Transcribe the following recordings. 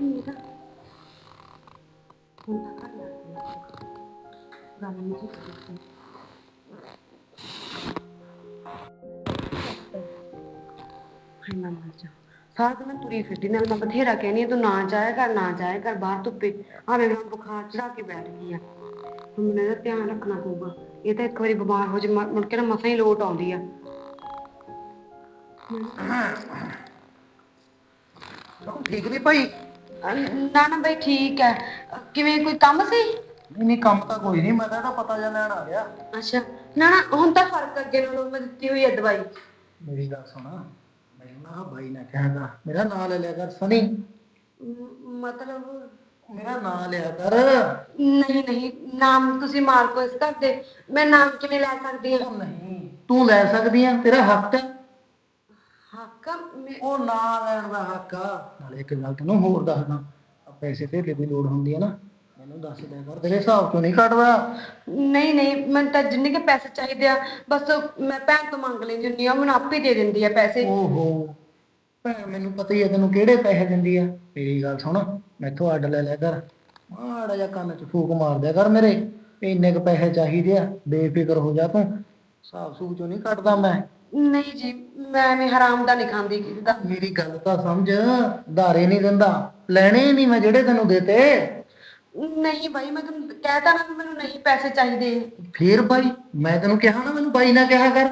ਮੇਰਾ ਹੁਣ ਤਾਂ ਘਰ ਲੱਗ ਗਿਆ ਗੱਲ ਨਹੀਂ ਜੀ ਕੀਤੀ ਹਾਏ ਮਰ ਜਾ ਸਾਰਾ ਦਿਨ ਮੈਂ ਤੁਰੀ ਫਿਰਦੀ, ਨਾਲ ਮੈਂ ਬਥੇਰਾ ਕਹਿਣੀ ਆ ਤੂੰ ਨਾ ਜਾਇਆ ਕਰ, ਨਾ ਜਾਇਆ ਕਰ, ਬਾਹਰ ਧੁੱਪੇ ਆ ਮੈਂ ਬੁਖਾਰ ਚੜਾ ਕੇ ਬੈਠ ਗਈ ਆ ਹੁਣ ਮੈਨੂੰ ਇਹਦਾ ਧਿਆਨ ਰੱਖਣਾ ਪਊਗਾ। ਇਹ ਤਾਂ ਇੱਕ ਵਾਰੀ ਬਿਮਾਰ ਹੋ ਜੇ, ਮ- ਮੁੜ ਕੇ ਨਾ ਮਸਾਂ ਹੀ ਲੋਟ ਆਉਂਦੀ ਆ। ਠੀਕ ਨਹੀਂ ਭਾਈ? ਨਾ ਨਾ ਬਈ ਠੀਕ ਹੈ ਕਿਵੇਂ ਕੋਈ ਕੰਮ ਸੀ? ਨਹੀਂ ਨਹੀਂ ਕੰਮ ਤਾਂ ਕੋਈ ਨਹੀਂ ਮੈਂ ਤਾਂ ਇਹਦਾ ਪਤਾ ਜਿਹਾ ਲੈਣ ਆ ਗਿਆ। ਅੱਛਾ। ਨਾ ਨਾ ਹੁਣ ਤਾਂ ਫ਼ਰਕ ਅੱਗੇ ਨਾਲੋਂ ਮੈਂ ਦਿੱਤੀ ਹੋਈ ਹੈ ਦਵਾਈ। ਮੇਰੀ ਗੱਲ ਸੁਣ। ਮੈਨੂੰ ਨਾ ਬਾਈ ਨਾ ਕਹਾਂਗਾ ਮੇਰਾ ਨਾਂ ਲੈ ਲਿਆ ਕਰ ਸਨੀ। ਮ- ਮਤਲਬ ਮੇਰਾ ਨਾਂ ਲਿਆ ਕਰ। ਨਹੀਂ ਨਹੀਂ ਨਾਮ ਤੁਸੀਂ ਮਾਲਕੋ ਇਸ ਘਰ ਦੇ। ਮੈਂ ਨਾਮ ਕਿਵੇਂ ਲੈ ਸਕਦੀ ਹਾਂ ਨਹੀਂ ਤੂੰ ਲੈ ਸਕਦੀ ਆ ਤੇਰਾ ਹੱਕ ਹੈ ਹੱਕ ਆ, ਮੈਂ- ਉਹ ਨਾਂ ਲੈਣ ਦਾ ਹੱਕ ਆ। ਨਾਲੇ ਇੱਕ ਗੱਲ ਤੈਨੂੰ ਹੋਰ ਦੱਸਦਾ ਆ ਪੈਸੇ ਧੇਲੇ ਦੀ ਲੋੜ ਹੁੰਦੀ ਹੈ ਨਾ ਮੈਨੂੰ ਦੱਸ ਦਿਆ ਕਰ ਤੇਰੇ ਹਿਸਾਬ ਤੋਂ ਨਹੀਂ ਕੱਢਦਾ। ਨਹੀਂ ਨਹੀਂ ਮੈਨੂੰ ਤਾਂ ਜਿੰਨੇ ਕੇ ਪੈਸੇ ਚਾਹੀਦੇ ਆ ਬਸ ਮੈਂ ਭੈਣ ਤੋਂ ਮੰਗ ਲੈਂਦੀ ਹੁੰਦੀ ਆ ਉਹ ਮੈਨੂੰ ਆਪੇ ਦੇ ਦਿੰਦੀ ਆ ਪੈਸੇ। ਓਹੋ ਭੈਣ ਮੈਨੂੰ ਪਤਾ ਹੀ ਹੈ ਤੈਨੂੰ ਕਿਹੜੇ ਪੈਸੇ ਦਿੰਦੀ ਆ। ਮੇਰੀ ਗੱਲ ਸੁਣ ਮੈਥੋਂ ਅੱਡ ਲੈ ਲਿਆ ਕਰ। ਮਾੜਾ ਜਿਹਾ ਕੰਨ 'ਚ ਫੂਕ ਮਾਰ ਦਿਆ ਕਰ ਮੇਰੇ ਵੀ ਇੰਨੇ ਕ ਪੈਸੇ ਚਾਹੀਦੇ ਆ ਬੇਫਿਕਰ ਹੋ ਜਾ ਤੂੰ। ਹਿਸਾਬ ਸੂਬ ਚੋਂ ਨਹੀਂ ਕੱਢਦਾ ਮੈਂ। ਨਹੀਂ ਜੀ ਮੈਂ ਐਵੇਂ ਹਰਾਮ ਦਾ ਨਹੀਂ ਖਾਂਦੀ ਕਿਸੇ ਦਾ। ਮੇਰੀ ਗੱਲ ਤਾਂ ਸਮਝ ਧਾਰੇ ਨਹੀਂ ਦਿੰਦਾ ਲੈਣੇ ਹੀ ਨਹੀਂ ਮੈਂ ਜਿਹੜੇ ਤੈਨੂੰ ਦੇਤੇ। ਨਹੀਂ ਭਾਈ ਮੈਂ ਤੁਹਾਨੂੰ ਕਹਿਤਾ ਨਾ ਵੀ ਮੈਨੂੰ ਨਹੀਂ ਪੈਸੇ ਚਾਹੀਦੇ। ਫੇਰ ਬਾਈ ਮੈਂ ਤੈਨੂੰ ਕਿਹਾ ਨਾ ਮੈਨੂੰ ਬਾਈ ਨਾ ਕਿਹਾ ਕਰ।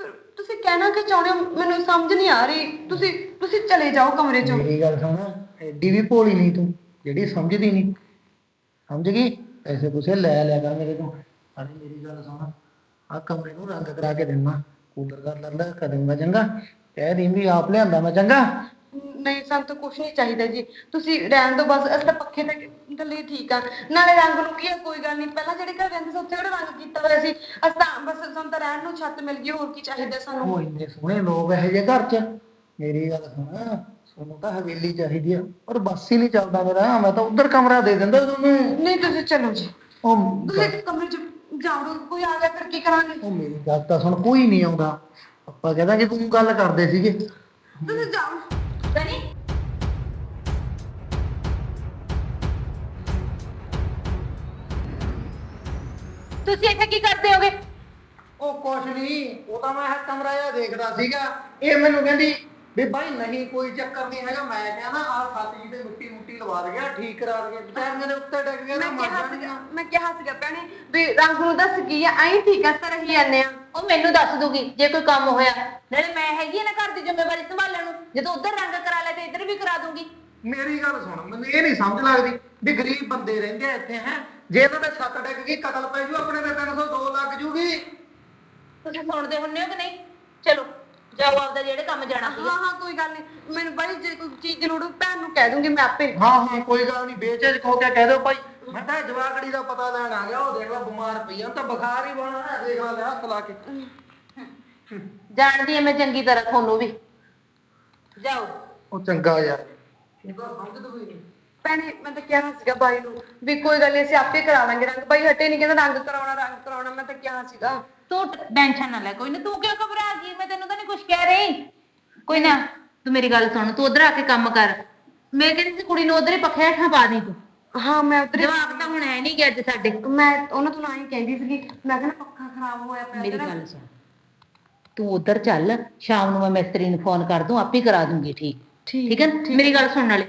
ਫਿਰ ਤੁਸੀਂ ਕਹਿਣਾ ਕਿ ਚਾਹੁੰਦੇ ਹੋ? ਮੈਨੂੰ ਸਮਝ ਨਹੀਂ ਆ ਰਹੀ। ਤੁਸੀਂ ਤੁਸੀਂ ਚਲੇ ਜਾਓ ਕਮਰੇ ਚੋਂ। ਮੇਰੀ ਗੱਲ ਸੁਣ ਐਡੀ ਵੀ ਭੋਲੀ ਨਹੀਂ ਤੂੰ ਜਿਹੜੀ ਸਮਝਦੀ ਨਹੀਂ। ਸਮਝ ਗਈ? ਪੈਸੇ ਪੂਸੇ ਲੈ ਲਿਆ ਕਰ ਮੇਰੇ ਤੋਂ ਅਰੇ ਮੇਰੀ ਗੱਲ ਸੁਣ। ਆ ਕਮਰੇ ਨੂੰ ਰੰਗ ਕਰਾ ਕੇ ਦੇਣਾ ਕੂਲਰ ਕਰ ਲੈਂਦਾ ਕਦੂੰਗਾ ਚੰਗਾ। ਕਹਿ ਦੀ ਵੀ ਆਪ ਲਿਆਂਦਾ ਮੈਂ ਚੰਗਾ। ਨਹੀਂ ਸਾਨੂੰ ਤਾਂ ਕੁਝ ਨਹੀਂ ਚਾਹੀਦਾ ਜੀ। ਤੁਸੀਂ ਰਹਿਣ ਦਿਓ ਬਸ ਅਸੀਂ ਤਾਂ ਪੱਖੇ ਤੇ ਥੱਲੇ ਠੀਕ ਆ। ਨਾਲੇ ਰੰਗ ਨੂੰ ਕੀ ਆ ਕੋਈ ਗੱਲ ਨਹੀਂ। ਪਹਿਲਾਂ ਜਿਹੜੇ ਘਰ ਰਹਿੰਦੇ ਸੀ ਉੱਥੇ ਕਿਹੜਾ ਰੰਗ ਕੀਤਾ ਹੋਇਆ ਸੀ? ਅਸੀਂ ਤਾਂ ਬਸ ਸਾਨੂੰ ਤਾਂ ਰਹਿਣ ਨੂੰ ਛੱਤ ਮਿਲ ਗਈ ਹੋਰ ਕੀ ਚਾਹੀਦਾ ਸਾਨੂੰ? ਉਹ ਇੰਨੇ ਸੋਹਣੇ ਲੋਕ ਇਹੋ ਜਿਹੇ ਘਰ 'ਚ। ਮੇਰੀ ਗੱਲ ਸੁਣ ਤੁਹਾਨੂੰ ਤਾਂ ਹਵੇਲੀ ਚਾਹੀਦੀ ਆ। ਪਰ ਬੱਸ ਹੀ ਨਹੀਂ ਚੱਲਦਾ ਮੇਰਾ। ਮੈਂ ਤਾਂ ਉਧਰ ਕਮਰਾ ਦੇ ਦਿੰਦਾ ਤੁਹਾਨੂੰ। ਨਹੀਂ ਤੁਸੀਂ ਚਲੋ ਜੀ। ਉਹ ਤੁਸੀਂ ਕਮਰੇ ਚ ਜਾਓ ਕੋਈ ਆ ਗਿਆ ਫਿਰ ਕੀ ਕਰਾਂਗੇ? ਉਹ ਮੇਰੀ ਗੱਲ ਤਾਂ ਸੁਣ ਕੋਈ ਨਹੀਂ ਆਉਂਦਾ। ਆਪਾਂ ਕਹਿੰਦਾ ਕਿ ਤੂੰ ਗੱਲ ਕਰਦੇ ਸੀਗੇ। ਤੁਸੀਂ ਜਾਓ। ਸਨੀ ਤੁਸੀਂ ਇੱਥੇ ਕੀ ਕਰਦੇ ਹੋਗੇ? ਉਹ ਕੁਛ ਨਹੀਂ ਉਹ ਤਾਂ ਮੈਂ ਇਹ ਕਮਰਾ ਜਿਹਾ ਦੇਖਦਾ ਸੀਗਾ। ਇਹ ਮੈਨੂੰ ਕਹਿੰਦੀ ਵੀ ਬਾਈ ਨਹੀਂ ਕੋਈ ਚੱਕਰ ਨਹੀਂ ਹੈਗਾ। ਮੈਂ ਕਿਹਾ ਨਾ ਆਹ ਛੱਤ ਜੀ ਤੇ ਮਿੱਟੀ ਮੁੱਟੀ ਲਵਾ ਦਈਏ ਠੀਕ ਕਰਾ ਦਈਏ ਵਿਚਾਰੀਆਂ ਦੇ ਉੱਤੇ ਡਿੱਗ ਗਿਆ ਨਾ ਮੈਂ ਮਰ ਕਿਹਾ ਮੈਂ ਕਿਹਾ ਸੀਗਾ ਭੈਣੇ ਵੀ ਰੰਗ ਨੂੰ ਦੱਸ ਕੀ ਆ ਐਂ ਠੀਕ ਆ ਤਾਂ ਰਹੀ ਜਾਂਦੇ ਆ। ਉਹ ਮੈਨੂੰ ਦੱਸ ਦੂਗੀ ਜੇ ਕੋਈ ਕੰਮ ਹੋਇਆ। ਨਾਲੇ ਮੈਂ ਹੈਗੀ ਆ ਨਾ ਘਰ ਦੀ ਜ਼ਿੰਮੇਵਾਰੀ ਸੰਭਾਲਣ ਨੂੰ। ਜਦੋਂ ਉਧਰ ਰੰਗ ਕਰਾ ਲੈ ਤੇ ਇੱਧਰ ਵੀ ਕਰਾ ਦੂੰਗੀ। ਮੇਰੀ ਗੱਲ ਸੁਣ ਮੈਨੂੰ ਇਹ ਨਹੀਂ ਸਮਝ ਲੱਗਦੀ ਵੀ ਗਰੀਬ ਬੰਦੇ ਰਹਿੰਦੇ ਆ ਇੱਥੇ ਹੈ। ਜੇ ਇਹਨਾਂ ਦੇ ਛੱਤ ਡਿੱਗ ਗਈ ਕਤਲ ਪੈ ਜੂ ਆਪਣੇ ਤੇ 302 ਲੱਗ ਜੂਗੀ। ਤੁਸੀਂ ਸੁਣਦੇ ਹੁੰਨੇ ਹੋ ਕਿ ਨਹੀਂ? ਚਲੋ। ਜਾਓ ਆਪਦਾ ਜਿਹੜੇ ਕੰਮ ਜਾਣਾ ਸੀਗਾ। ਹਾਂ ਹਾਂ ਕੋਈ ਗੱਲ ਨਹੀਂ। ਮੈਨੂੰ ਬਾਈ ਜੇ ਕੋਈ ਚੀਜ਼ ਦੀ ਲੋੜ ਹੋਈ ਭੈਣ ਨੂੰ ਕਹਿ ਦੂੰਗੀ ਮੈਂ ਆਪੇ। ਹਾਂ ਹਾਂ ਕੋਈ ਗੱਲ ਨਹੀਂ ਬੇਚੇ ਕਹੋ ਕੇ ਕਹਿ ਦਿਓ ਭਾਈ। ਮੈਂ ਤਾਂ ਜਵਾਕੜੀ ਦਾ ਪਤਾ ਲੈਣ ਆ ਗਿਆ ਉਹ ਦੇਖ ਲੈ ਬਿਮਾਰ ਪਈ ਆ ਉਹ ਤਾਂ ਬੁਖਾਰ ਹੀ ਬਣਾ ਹੈ ਦੇਖ ਲੈ ਹੱਥ ਲਾ ਕੇ। ਜਾਣਦੀ ਐ ਮੈਂ ਚੰਗੀ ਤਰ੍ਹਾਂ ਤੁਹਾਨੂੰ ਵੀ। ਜਾਓ। ਉਹ ਚੰਗਾ ਯਾਰ। ਇਹ ਤਾਂ ਸਮਝਦਾ ਕੋਈ ਨਹੀਂ। ਭੈਣੇ ਮੈਂ ਤਾਂ ਕਿਹਾ ਸੀਗਾ ਬਾਈ ਨੂੰ ਵੀ ਕੋਈ ਗੱਲ ਨਹੀਂ ਅਸੀਂ ਆਪੇ ਕਰਾ ਲਾਂਗੇ ਰੰਗ। ਬਾਈ ਹਟੇ ਨਹੀਂ ਕਹਿੰਦਾ ਰੰਗ ਕਰਾਉਣਾ ਰੰਗ ਕਰਾਉਣਾ ਮੈਂ ਤਾਂ ਕਿਹਾ ਸੀਗਾ। ਤੂੰ ਟੈਨਸ਼ਨ ਨਾ ਲੈ ਕੋਈ ਨਾ ਤੂੰ ਕਿਉਂ ਘਬਰਾ ਗਈ? ਮੈਂ ਤੈਨੂੰ ਤਾਂ ਨਹੀਂ ਕੁਝ ਕਹਿ ਰਹੀ। ਕੋਈ ਨਾ ਤੂੰ ਮੇਰੀ ਗੱਲ ਸੁਣ ਤੂੰ ਉਧਰ ਆ ਕੇ ਕੰਮ ਕਰ। ਮੈਂ ਕਹਿੰਦੀ ਸੀ ਕੁੜੀ ਨੂੰ ਉਧਰ ਹੀ ਪੱਖੇ ਹੇਠਾਂ ਪਾ ਦੀ ਤੂੰ। ਹਾਂ ਮੈਂ ਉਧਰ ਜਵਾਬ ਤਾਂ ਹੁਣ ਹੈ ਨਹੀਂ ਕਿ ਅੱਜ ਸਾਡੇ। ਮੈਂ ਉਹਨਾਂ ਤੋਂ ਨਾ ਹੀ ਕਹਿੰਦੀ ਸੀਗੀ ਮੈਂ ਕਹਿੰਦਾ ਪੱਖਾ ਖਰਾਬ ਹੋਇਆ ਪਿਆ ਮੇਰੀ। ਗੱਲ ਸੁਣ। ਤੂੰ ਉਧਰ ਚੱਲ ਸ਼ਾਮ ਨੂੰ ਮੈਂ ਮਿਸਤਰੀ ਨੂੰ ਫੋਨ ਕਰ ਦੂੰ ਆਪੇ ਕਰਾ ਦੂੰਗੀ ਠੀਕ। ਠੀਕ ਹੈ ਨਾ? ਮੇਰੀ ਗੱਲ ਸੁਣਨ ਵਾਲੇ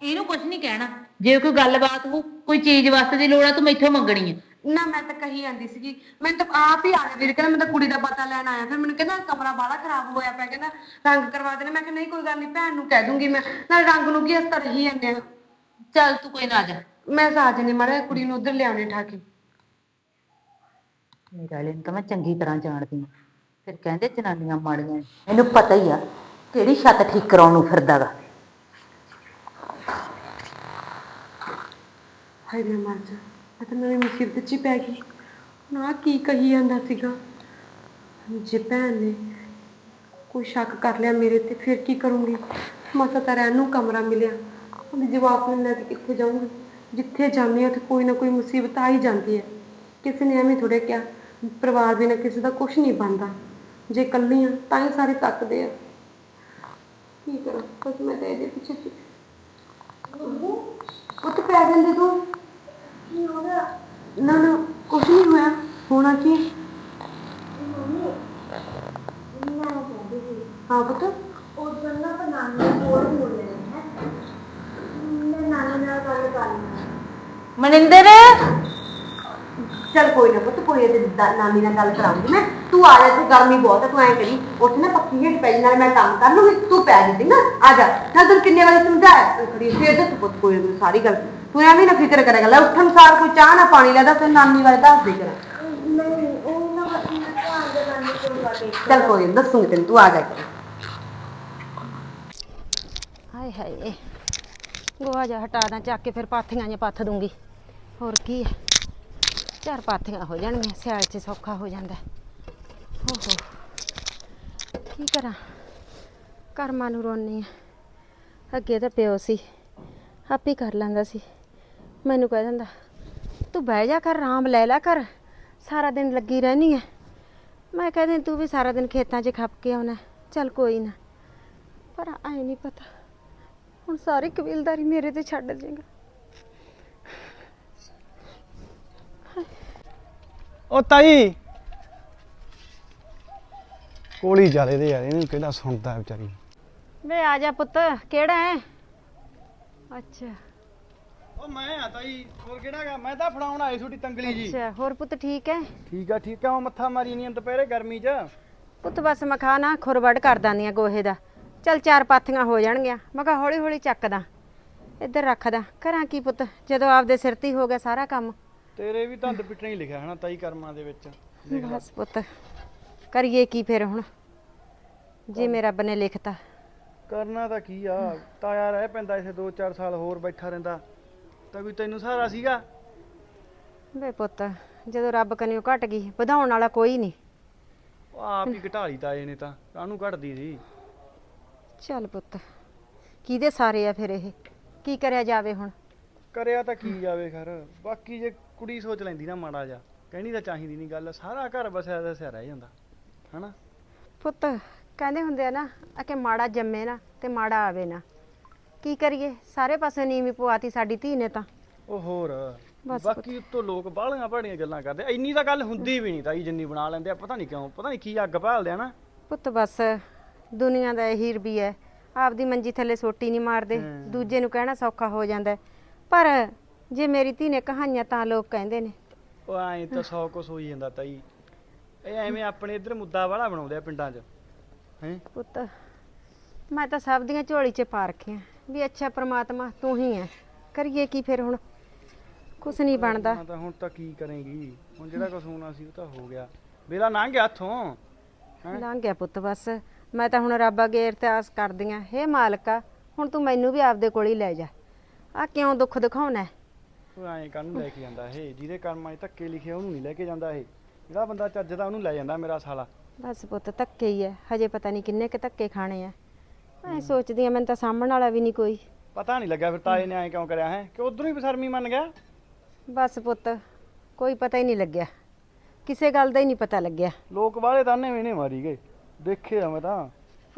ਇਹਨੂੰ ਕੁਝ ਨਹੀਂ ਕਹਿਣਾ। ਜੇ ਕੋਈ ਗੱਲਬਾਤ ਹੋ ਕੋਈ ਚੀਜ਼ ਵਾਸਤੇ ਦੀ ਲੋੜ ਆ ਤੂੰ ਮੈਥੋਂ ਮੰਗਣੀ ਹੈ ਨਾ ਮੈਂ ਤਾਂ ਕਹੀ ਜਾਂਦੀ ਸੀਗੀ ਮੈਂ ਤਾਂ ਆਪ ਹੀ ਆ ਗਿਆ ਵੀਰ ਕਹਿੰਦਾ ਮੈਂ ਤਾਂ ਕੁੜੀ ਦਾ ਪਤਾ ਲੈਣ ਆਇਆ ਫਿਰ ਮੈਨੂੰ ਕਹਿੰਦਾ ਕਮਰਾ ਬਾਹਲਾ ਖਰਾਬ ਹੋਇਆ ਪਿਆ ਕਹਿੰਦਾ ਰੰਗ ਕਰਵਾ ਦੇਣਾ ਮੈਂ ਕਿਹਾ ਨਹੀਂ ਕੋਈ ਗੱਲ ਨਹੀਂ ਭੈਣ ਨੂੰ ਕਹਿ ਦੂੰਗੀ ਮੈਂ ਨਾਲ ਰੰਗ ਨੂੰ ਕੀ ਅਸਰ ਰਹੀ ਜਾਂਦੇ ਆ ਚੱਲ ਤੂੰ ਕੋਈ ਨਾ ਆ ਜਾ। ਮੈਂ ਸਾਜ ਨਹੀਂ ਮੜਾ ਕੁੜੀ ਨੂੰ ਉਧਰ ਲਿਆਉਣੇ ਠਾ ਕੇ ਮੇਰੇ ਨੂੰ ਤਾਂ ਮੈਂ ਚੰਗੀ ਤਰ੍ਹਾਂ ਜਾਣਦੀ ਹਾਂ। ਫਿਰ ਕਹਿੰਦੇ ਜਨਾਨੀਆਂ ਮਾੜੀਆਂ ਨੇ। ਮੈਨੂੰ ਪਤਾ ਹੀ ਆ ਕਿਹੜੀ ਛੱਤ ਠੀਕ ਕਰਾਉਣ ਨੂੰ ਫਿਰਦਾਗਾ ਹਾਏ ਮੈਂ ਮਰ ਜਾ। ਮੈਂ ਤਾਂ ਨਵੀਂ ਮੁਸੀਬਤ 'ਚ ਹੀ ਪੈ ਗਈ। ਨਾ ਕੀ ਕਹੀ ਜਾਂਦਾ ਸੀਗਾ? ਜੇ ਭੈਣ ਨੇ ਕੋਈ ਸ਼ੱਕ ਕਰ ਲਿਆ ਮੇਰੇ ਤੇ ਫਿਰ ਕੀ ਕਰੂੰਗੀ? ਮਸਾ ਤਾਂ ਰਹਿਣ ਨੂੰ ਕਮਰਾ ਮਿਲਿਆ। ਉਹਦੇ ਜਵਾਬ ਨੂੰ ਲੈ ਕੇ ਕਿੱਥੇ ਜਾਊਂਗੀ? ਜਿੱਥੇ ਜਾਂਦੀ ਹਾਂ ਉੱਥੇ ਕੋਈ ਨਾ ਕੋਈ ਮੁਸੀਬਤ ਆ ਹੀ ਜਾਂਦੀ ਹੈ। ਕਿਸੇ ਨੇ ਐਵੇਂ ਥੋੜੇ ਕਿਹਾ ਪਰਿਵਾਰ ਬਿਨਾਂ ਕਿਸੇ ਦਾ ਕੁਝ ਨਹੀਂ ਬਣਦਾ। ਜੇ ਇਕੱਲੀ ਆ ਤਾਂ ਹੀ ਸਾਰੇ ਤੱਕਦੇ ਆ। ਕੀ ਕਰਾਂ? ਬਸ ਮੈਂ ਤਾਂ ਇਹਦੇ ਪਿੱਛੇ ਪੈ ਜਾਂਦੇ ਤੂੰ। ਨਾ ਨਾ ਕੁਛ ਨਹੀਂ ਹੋਇਆ। ਹੋਣਾ ਕੀ? ਹੈ? ਹਾਂ। ਪੁੱਤ ਮਨਿੰਦਰ! ਚੱਲ ਕੋਈ ਨਾ ਪੁੱਤ ਕੋਈ ਇਹਦੇ ਦਾ- ਨਾਨੀ ਨਾਲ ਗੱਲ ਕਰਾਉਂਗੀ ਮੈਂ। ਤੂੰ ਆ ਜਾ ਤੂੰ ਗਰਮੀ ਬਹੁਤ ਹੈ ਤੂੰ ਐ ਕਰੀ ਉੱਥੇ ਨਾ ਪੱਕੀ ਹੇਠ ਪੈ ਨਾਲ ਮੈਂ ਕੰਮ ਕਰ ਲੂੰਗੀ। ਤੂੰ ਪੈ ਜਾਂਦੀ ਨਾ ਆ ਜਾ। ਚੱਲ ਤੈਨੂੰ ਕਿੰਨੇ ਵਾਰੀ ਸਮਝਾਇਆ? ਤੂੰ ਖੜੀ ਫੇਰ ਦੱਸ ਪੁੱਤ ਕੋਈ ਨਾ, ਸਾਰੀ ਗੱਲ ਤੂੰ ਐਵੇਂ ਨਾ ਫਿਕਰ ਕਰਿਆ ਕਰ, ਲੈ ਉੱਠਣ ਸਾਰ ਕੋਈ ਚਾਹ ਨਾ ਪਾਣੀ ਲੈਦਾ ਤੇ ਨਾਨੀ ਬਾਰੇ ਦੱਸ ਦੇ ਕਰ ਚੱਲ ਕੋਈ ਨਾ, ਦੱਸੂਗੀ ਤੈਨੂੰ, ਤੂੰ ਆ ਜਾ ਕਰ ਹਾਏ ਹਾਏ, ਗੋਹਾ ਜਾ ਹਟਾ ਦਾਂ, ਚੱਕ ਕੇ ਫਿਰ ਪਾਥੀਆਂ ਜਾਂ ਪੱਥ ਦੂੰਗੀ। ਹੋਰ ਕੀ ਹੈ ਚਾਰ ਪਾਥੀਆਂ ਹੋ ਜਾਣਗੀਆਂ, ਸਿਆਲ 'ਚ ਸੌਖਾ ਹੋ ਜਾਂਦਾ। ਓਹੋ, ਕੀ ਕਰਾਂ? ਕਰਮਾਂ ਨੂੰ ਰੋਣੀ ਆ। ਅੱਗੇ ਤਾਂ ਪਿਓ ਸੀ, ਆਪੇ ਕਰ ਲੈਂਦਾ ਸੀ। ਮੈਨੂੰ ਕਹਿ ਦਿੰਦਾ ਤੂੰ ਬਹਿ ਜਾ ਕਰ ਆਰਾਮ ਲੈ ਲੈ ਕਰ ਸਾਰਾ ਦਿਨ ਲੱਗੀ ਰਹਿਣੀ ਹੈ ਮੈਂ ਕਹਿੰਦੀ ਤੂੰ ਵੀ ਸਾਰਾ ਦਿਨ ਖੇਤਾਂ 'ਚ ਖੱਪ ਕੇ ਆਉਣਾ ਚੱਲ ਕੋਈ ਨਾ। ਪਰ ਐ ਨਹੀਂ ਪਤਾ ਹੁਣ ਸਾਰੀ ਕਬੀਲਦਾਰੀ ਮੇਰੇ ਤੇ ਛੱਡ ਦੇਗਾ। ਉਹ ਤਾਈ! ਕੋਲੀ ਜਾਲੇ ਦੇ ਯਾਰ ਇਹਨੂੰ ਕਿਹੜਾ ਸੁਣਦਾ ਵਿਚਾਰੀ? ਵੇ ਆ ਜਾ ਪੁੱਤ ਕਿਹੜਾ ਹੈ ਅੱਛਾ। ਉਹ ਮੈਂ ਆ ਤਾਈ। ਹੋਰ ਕਿਹੜਾਗਾ ਮੈਂ ਤਾਂ ਫੜਾਉਣ ਆਈ ਛੋਟੀ ਤੰਗਲੀ ਜੀ। ਅੱਛਾ ਹੋਰ ਪੁੱਤ ਠੀਕ ਹੈ ਠੀਕ ਆ ਠੀਕ ਆ ਉਹ ਮੱਥਾ ਮਾਰੀ ਨਹੀਂ ਦੁਪਹਿਰੇ ਗਰਮੀ 'ਚ। ਪੁੱਤ ਬਸ ਮਖਾ ਨਾ ਖੁਰਵੜ ਕਰ ਦਾਨੀ ਆ ਗੋਹੇ ਦਾ। ਚੱਲ ਚਾਰ ਪਾਥੀਆਂ ਹੋ ਜਾਣਗੀਆਂ ਮੈਂ ਕਿਹਾ ਹੌਲੀ ਹੌਲੀ ਚੱਕਦਾ। ਇੱਧਰ ਰੱਖਦਾ। ਕਰਾਂ ਕੀ ਪੁੱਤ ਜਦੋਂ ਆਪਦੇ ਸਿਰ ਤੇ ਹੀ ਹੋ ਗਿਆ ਸਾਰਾ ਕੰਮ। ਤੇਰੇ ਵੀ ਧੰਦ ਪਿੱਟਣਾ ਹੀ ਲਿਖਿਆ ਹਨਾ ਤਾਈ ਕਰਮਾਂ ਦੇ ਵਿੱਚ। ਦੇਖ ਲੈ। ਬਸ ਪੁੱਤ ਕਰੀਏ ਕੀ ਫਿਰ ਹੁਣ? ਜੇ ਮੇਰਾ ਰੱਬ ਨੇ ਲਿਖਤਾ। ਕਰਨਾ ਤਾਂ ਕੀ ਆ ਤਾਇਆ ਰਹਿ ਪੈਂਦਾ ਇਥੇ 2-4 ਸਾਲ ਹੋਰ ਬੈਠਾ ਰਹਿੰਦਾ। ਤਾਂ ਕੋਈ ਤੈਨੂੰ ਸਹਾਰਾ ਸੀਗਾ? ਵੇ ਪੁੱਤ ਜਦੋਂ ਰੱਬ ਕਨਿਓ ਘਟ ਗਈ ਵਧਾਉਣ ਵਾਲਾ ਕੋਈ ਨਹੀਂ। ਉਹ ਆਪ ਹੀ ਘਟਾ ਲਈ ਤਾਏ ਨੇ ਤਾਂ ਕਾਹਨੂੰ ਘਟਦੀ ਸੀ? ਚੱਲ ਪੁੱਤ ਕਿਹਦੇ ਸਾਰੇ ਆ ਫਿਰ ਇਹ? ਕੀ ਕਰਿਆ ਜਾਵੇ ਹੁਣ? ਕਰਿਆ ਤਾਂ ਕੀ ਜਾਵੇ ਖਰ ਬਾਕੀ ਜੇ ਕੁੜੀ ਸੋਚ ਲੈਂਦੀ ਨਾ ਮਾੜਾ ਜਾ ਕਹਿਣੀ ਤਾਂ ਚਾਹੀਦੀ ਨਹੀਂ ਗੱਲ ਸਾਰਾ ਘਰ ਬਸਿਆ ਦਾ ਸਿਆ ਰਹਿ ਜਾਂਦਾ ਹਨਾ? ਪੁੱਤ ਕਹਿੰਦੇ ਹੁੰਦੇ ਆ ਨਾ ਆ ਕਿ ਮਾੜਾ ਜੰਮੇ ਨਾ ਤੇ ਮਾੜਾ ਆਵੇ ਨਾ। ਕੀ ਕਰੀਏ? ਸਾਰੇ ਪਾਸੇ ਨੀਵੀਂ ਪਵਾਤੀ ਸਾਡੀ ਧੀ ਨੇ ਤਾਂ। ਉਹ ਹੋਰ ਬਸ ਬਾਕੀ ਉੱਤੋਂ ਲੋਕ ਬਾਹਲੀਆਂ ਭਾੜੀਆਂ ਗੱਲਾਂ ਕਰਦੇ। ਇੰਨੀ ਤਾਂ ਗੱਲ ਹੁੰਦੀ ਵੀ ਨਹੀਂ ਤਾਈ ਜਿੰਨੀ ਬਣਾ ਲੈਂਦੇ ਆ ਪਤਾ ਨਹੀਂ ਕਿਉਂ ਪਤਾ ਨਹੀਂ ਕੀ ਅੱਗ ਭਾਲਦੇ ਆ ਨਾ। ਪੁੱਤ ਬਸ ਦੁਨੀਆ ਦਾ ਇਹੀ ਰਬੀ ਹੈ। ਆਪਦੀ ਮੰਜੀ ਥੱਲੇ ਸੋਟੀ ਨਹੀਂ ਮਾਰਦੇ ਦੂਜੇ ਨੂੰ ਕਹਿਣਾ ਸੌਖਾ ਹੋ ਜਾਂਦਾ ਹੈ। ਪਰ ਜੇ ਮੇਰੀ ਧੀ ਨੇ ਕਹਾਈਆਂ ਤਾਂ ਲੋਕ ਕਹਿੰਦੇ ਨੇ। ਉਹ ਐਂ ਤਾਂ ਸੌ ਕੁਛ ਹੋਈ ਜਾਂਦਾ ਤਾਈ। ਇਹ ਐਵੇਂ ਆਪਣੇ ਇੱਧਰ ਮੁੱਦਾ ਵਾਲਾ ਬਣਾਉਂਦੇ ਆ ਪਿੰਡਾਂ 'ਚ। ਹੈ? ਪੁੱਤ ਮੈਂ ਤਾਂ ਸਭ ਦੀਆਂ ਝੋਲੀ 'ਚ ਪਾ ਰੱਖੀਆਂ। ਵੀ ਅੱਛਾ ਪ੍ਰਮਾਤਮਾ ਤੂੰ ਹੀ ਹੈ ਕਰੀਏ ਕੀ ਫਿਰ ਹੁਣ? ਕੁਛ ਨਹੀਂ ਬਣਦਾ। ਤਾਂ ਹੁਣ ਤਾਂ ਕੀ ਕਰੇਂਗੀ? ਹੁਣ ਜਿਹੜਾ ਕੁਛ ਹੋਣਾ ਸੀ ਉਹ ਤਾਂ ਹੋ ਗਿਆ। ਵੇਲਾ ਲੰਘ ਗਿਆ ਹੱਥੋਂ? ਲੰਘ ਗਿਆ ਪੁੱਤ ਬਸ। ਮੈਂ ਤਾਂ ਹੁਣ ਰੱਬ ਅੱਗੇ ਅਰਦਾਸ ਕਰਦੀ ਆਂ। ਹੇ ਮਾਲਕਾ ਹੁਣ ਤੂੰ ਮੈਨੂੰ ਵੀ ਆਪਦੇ ਕੋਲ ਹੀ ਲੈ ਜਾ। ਆ ਕਿਉਂ ਦੁੱਖ ਦਿਖਾਉਣਾ ਹੈ? ਉਹ ਐਂ ਕਾਹਨੂੰ ਲੈ ਕੇ ਜਾਂਦਾ ਇਹ। ਜਿਹਦੇ ਕਰਮਾਂ 'ਚ ਧੱਕੇ ਲਿਖੇ ਉਹਨੂੰ ਨਹੀਂ ਲੈ ਕੇ ਜਾਂਦਾ ਇਹ। ਜਿਹੜਾ ਬੰਦਾ ਚੱਜਦਾ ਉਹਨੂੰ ਲੈ ਜਾਂਦਾ ਮੇਰਾ ਸਾਲਾ। ਬਸ ਪੁੱਤ ਧੱਕੇ ਹੀ ਐ ਹਜੇ ਪਤਾ ਨਹੀਂ ਕਿੰਨੇ ਕੁ ਧੱਕੇ ਖਾਣੇ ਆ। ਐ ਸੋਚਦੀ ਆ ਮੈਨੂੰ ਤਾਂ ਸਾਂਭਣ ਵਾਲਾ ਵੀ ਨਹੀਂ ਕੋਈ। ਪਤਾ ਨਹੀਂ ਲੱਗਾ ਫਿਰ ਤਾਏ ਨੇ ਐਂ ਕਿਉਂ ਕਰਿਆ ਹੈ? ਕਿ ਉਧਰੋਂ ਹੀ ਬਸਰਮੀ ਮੰਨ ਗਿਆ? ਬਸ ਪੁੱਤ ਕੋਈ ਪਤਾ ਹੀ ਨਹੀਂ ਲੱਗਿਆ। ਕਿਸੇ ਗੱਲ ਦਾ ਹੀ ਨਹੀਂ ਪਤਾ ਲੱਗਿਆ। ਲੋਕ ਵਾਲੇ ਤਾਨੇ ਵੀ ਨੇ ਮਾਰੀ ਗਏ। ਦੇਖੇ ਆ ਮੈਂ ਤਾਂ।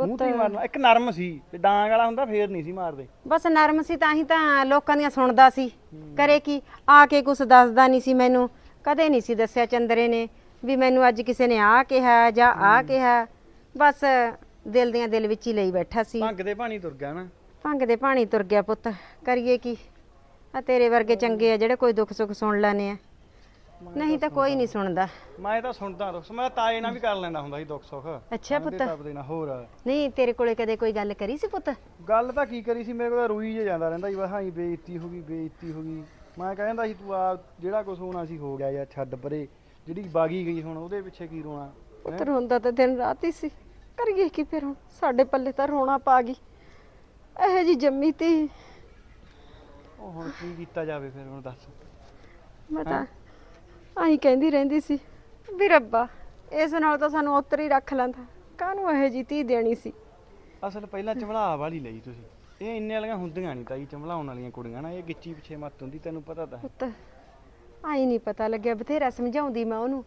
ਮੂੰਹ। ਤੇ ਹੀ ਮਾਰਨਾ। ਇੱਕ ਨਰਮ ਸੀ। ਤੇ ਡਾਂਗ ਵਾਲਾ ਹੁੰਦਾ ਫੇਰ ਨਹੀਂ ਸੀ ਮਾਰਦੇ। ਬਸ ਨਰਮ ਸੀ ਤਾਂ ਹੀ ਤਾਂ ਲੋਕਾਂ ਦੀਆਂ ਸੁਣਦਾ ਸੀ। ਕਰੇ ਕੀ? ਆ ਕੇ ਕੁਝ ਦੱਸਦਾ ਨਹੀਂ ਸੀ ਮੈਨੂੰ। ਕਦੇ ਨਹੀਂ ਸੀ ਦੱਸਿਆ ਚੰਦਰੇ ਨੇ ਵੀ ਮੈਨੂੰ ਅੱਜ ਕਿਸੇ ਨੇ ਆ ਕਿਹਾ ਜਾਂ ਆ ਕਿਹਾ। ਬਸ ਦਿਲ ਦੀਆਂ ਦਿਲ ਵਿੱਚ ਹੀ ਲਈ ਬੈਠਾ ਸੀ। ਭੰਗ ਦੇ ਪਾਣੀ ਤੁਰ ਗਿਆ ਨਾ। ਭੰਗ ਦੇ ਪਾਣੀ ਤੁਰ ਗਿਆ ਪੁੱਤ। ਕਰੀਏ ਕੀ? ਆ ਤੇਰੇ ਵਰਗੇ ਚੰਗੇ ਆ ਜਿਹੜੇ ਕੋਈ ਦੁੱਖ ਸੁੱਖ ਸੁਣ ਲੈਨੇ ਆ। ਨਹੀਂ ਤਾਂ ਕੋਈ ਨਹੀਂ ਸੁਣਦਾ। ਮੈਂ ਤਾਂ ਸੁਣਦਾ ਦੁੱਖ ਮੈਂ ਤਾਏ ਨਾਲ ਵੀ ਕਰ ਲੈਂਦਾ ਹੁੰਦਾ ਸੀ ਦੁੱਖ ਸੁੱਖ। ਅੱਛਾ ਪੁੱਤ। ਹੋਰ। ਨਹੀਂ ਤੇਰੇ ਕੋਲੇ ਕਦੇ ਕੋਈ ਗੱਲ ਕਰੀ ਸੀ ਪੁੱਤ? ਗੱਲ ਤਾਂ ਕੀ ਕਰੀ ਸੀ? ਮੇਰੇ ਕੋਲ ਤਾਂ ਰੂਈ ਜੇ ਜਾਂਦਾ ਰਹਿੰਦਾ ਸੀ। ਬਸ ਹਾਂ ਬੇਇੱਜ਼ਤੀ ਹੋ ਗਈ ਬੇਇੱਜ਼ਤੀ ਹੋ ਗਈ। ਮੈਂ ਕਹਿੰਦਾ ਸੀ ਤੂੰ ਆ ਜਿਹੜਾ ਕੁਝ ਹੋਣਾ ਸੀ ਹੋ ਗਿਆ ਯਾਰ ਛੱਡ ਪਰੇ। ਜਿਹੜੀ ਬਾਗੀ ਗਈ ਹੁਣ ਉਹਦੇ ਪਿੱਛੇ ਕੀ ਰੋਣਾ? ਪੁੱਤ ਰੋਂਦਾ ਤਾਂ ਦਿਨ ਰਾਤ ਹੀ ਸੀ। ਕਰੀਏ ਕੀ ਫਿਰ ਹੁਣ? ਸਾਡੇ ਪੱਲੇ ਤਾਂ ਰੋਣਾ ਪਾ ਗਈ। ਇਹੋ ਜੀ ਜੰਮੀ ਤੀ ਉਹ ਹੁਣ ਕੀ ਕੀਤਾ ਜਾਵੇ ਫਿਰ ਹੁਣ ਦੱਸ। ਮੈਂ ਤਾਂ ਆਈ ਕਹਿੰਦੀ ਰਹਿੰਦੀ ਸੀ ਵੀ ਰੱਬਾ ਇਸ ਨਾਲ ਤਾਂ ਸਾਨੂੰ ਉੱਤਰ ਹੀ ਰੱਖ ਲੈਂਦਾ। ਕਾਹਨੂੰ ਇਹੋ ਜੀ ਧੀ ਦੇਣੀ ਸੀ? ਅਸਲ ਪਹਿਲਾਂ ਚਮੜਾ ਵਾਲੀ ਲਈ ਤੁਸੀਂ। ਇਹ ਇੰਨੇ ਵਾਲੀਆਂ ਹੁੰਦੀਆਂ ਨਹੀਂ ਤਾਈ ਚਮਲਾਉਣ ਵਾਲੀਆਂ ਕੁੜੀਆਂ ਨਾ ਇਹ ਗਿੱਚੀ ਪਿੱਛੇ ਮੱਤ ਹੁੰਦੀ ਤੈਨੂੰ ਪਤਾ ਤਾਂ ਹੈ। ਪੁੱਤ ਆਈ ਨਹੀਂ ਪਤਾ ਲੱਗਿਆ ਬਥੇਰਾ ਸਮਝਾਉਂਦੀ ਮੈਂ ਉਹਨੂੰ।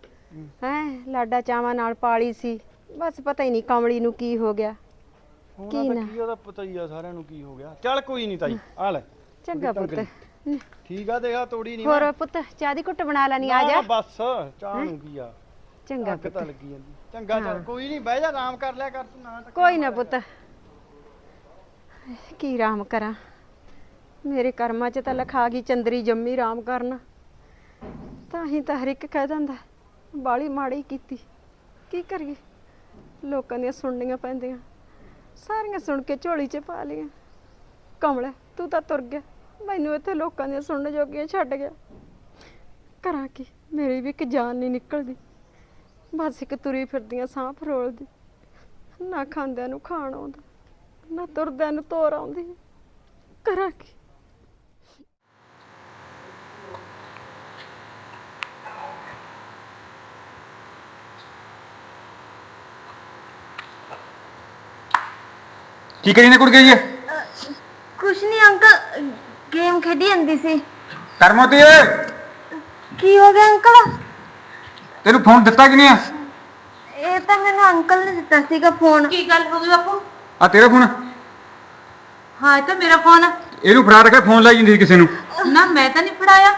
ਹੈ ਲਾਡਾ ਚਾਵਾਂ ਨਾਲ ਪਾਲੀ ਸੀ। ਬਸ ਪਤਾ ਹੀ ਨਹੀਂ ਕਮਲੀ ਨੂੰ ਕੀ ਹੋ ਗਿਆ। ਕੀ ਨਾ? ਕੀ ਉਹਦਾ ਪਤਾ ਹੀ ਆ ਸਾਰਿਆਂ ਨੂੰ ਕੀ ਹੋ ਗਿਆ। ਚੱਲ ਕੋਈ ਨਹੀਂ ਤਾਈ ਆ ਲੈ। ਚੰਗਾ ਪੁੱਤ। ਠੀਕ ਆ ਦੇਖਾ ਤੋੜੀ ਨਹੀਂ ਹੋਰ ਪੁੱਤ ਚਾਹ ਦੀ ਘੁੱਟ ਬਣਾ ਲੈਣੀ ਆ ਜਾ। ਬਸ ਚਾਹ ਨੂੰ ਕੀ ਆ। ਚੰਗਾ ਅੱਗ ਤਾਂ ਲੱਗੀ ਜਾਂਦੀ। ਚੰਗਾ ਚੱਲ ਕੋਈ ਨਹੀਂ ਬਹਿ ਜਾ ਆਰਾਮ ਕਰ ਲਿਆ ਕਰ ਤੂੰ ਨਾ ਕੋਈ ਨਾ ਪੁੱਤ। ਕੀ ਰਾਮ ਕਰਾਂ? ਮੇਰੇ ਕਰਮਾਂ 'ਚ ਤਾਂ ਲਿਖਾ ਗਈ ਚੰਦਰੀ ਜੰਮੀ ਰਾਮ ਕਰਨ। ਤਾਂ ਹੀ ਤਾਂ ਹਰ ਇੱਕ ਕਹਿ ਦਿੰਦਾ ਬਾਲੀ ਮਾੜੀ ਕੀਤੀ। ਕੀ ਕਰੀਏ? ਲੋਕਾਂ ਦੀਆਂ ਸੁਣਨੀਆਂ ਪੈਂਦੀਆਂ। ਸਾਰੀਆਂ ਸੁਣ ਕੇ ਝੋਲੀ 'ਚ ਪਾ ਲਈਆਂ। ਕਮਲਾ, ਤੂੰ ਤਾਂ ਤੁਰ ਗਿਆ। ਮੈਨੂੰ ਇੱਥੇ ਲੋਕਾਂ ਦੀਆਂ ਸੁਣਨ ਜੋਗੀਆਂ ਛੱਡ ਗਿਆ। ਕਰਾਂ ਕੀ ਮੇਰੀ ਵੀ ਇੱਕ ਜਾਨ ਨਹੀਂ ਨਿਕਲਦੀ। ਬਸ ਇੱਕ ਤੁਰੀ ਫਿਰਦੀਆਂ ਸਾਹ ਫਰੋਲਦੀ ਨਾ ਖਾਂਦਿਆਂ ਨੂੰ ਖਾਣ ਆਉਂਦਾ, ਨਾ ਤੁਰਦਿਆਂ ਨੂੰ ਤੋਰ ਆਉਂਦੀ। ਕਰਾਂ ਕੀ ਕੀ ਕਰੀ ਨੇ ਕੁੜ ਗਈ ਹੈ ਕੁਛ ਨਹੀਂ ਅੰਕਲ ਗੇਮ ਖੇਡੀ ਜਾਂਦੀ ਸੀ। ਕਰਮੋਤੀ ਓਏ? ਕੀ ਹੋ ਗਿਆ ਅੰਕਲ? ਤੈਨੂੰ ਫੋਨ ਦਿੱਤਾ ਕਿ ਨਹੀਂ ਆ? ਇਹ ਤਾਂ ਮੈਨੂੰ ਅੰਕਲ ਨੇ ਦਿੱਤਾ ਸੀਗਾ ਫੋਨ ਕੀ ਗੱਲ ਹੋ ਗਈ ਬਾਪੂ? ਆ ਤੇਰਾ ਫੋਨ ਹਾਂ ਇਹ ਤਾਂ ਮੇਰਾ ਫੋਨ ਆ। ਇਹਨੂੰ ਫੜਾ ਰੱਖਿਆ ਫੋਨ ਲਾਈ ਜਾਂਦੀ ਸੀ ਕਿਸੇ ਨੂੰ। ਨਾ ਮੈਂ ਤਾਂ ਨਹੀਂ ਫੜਾਇਆ।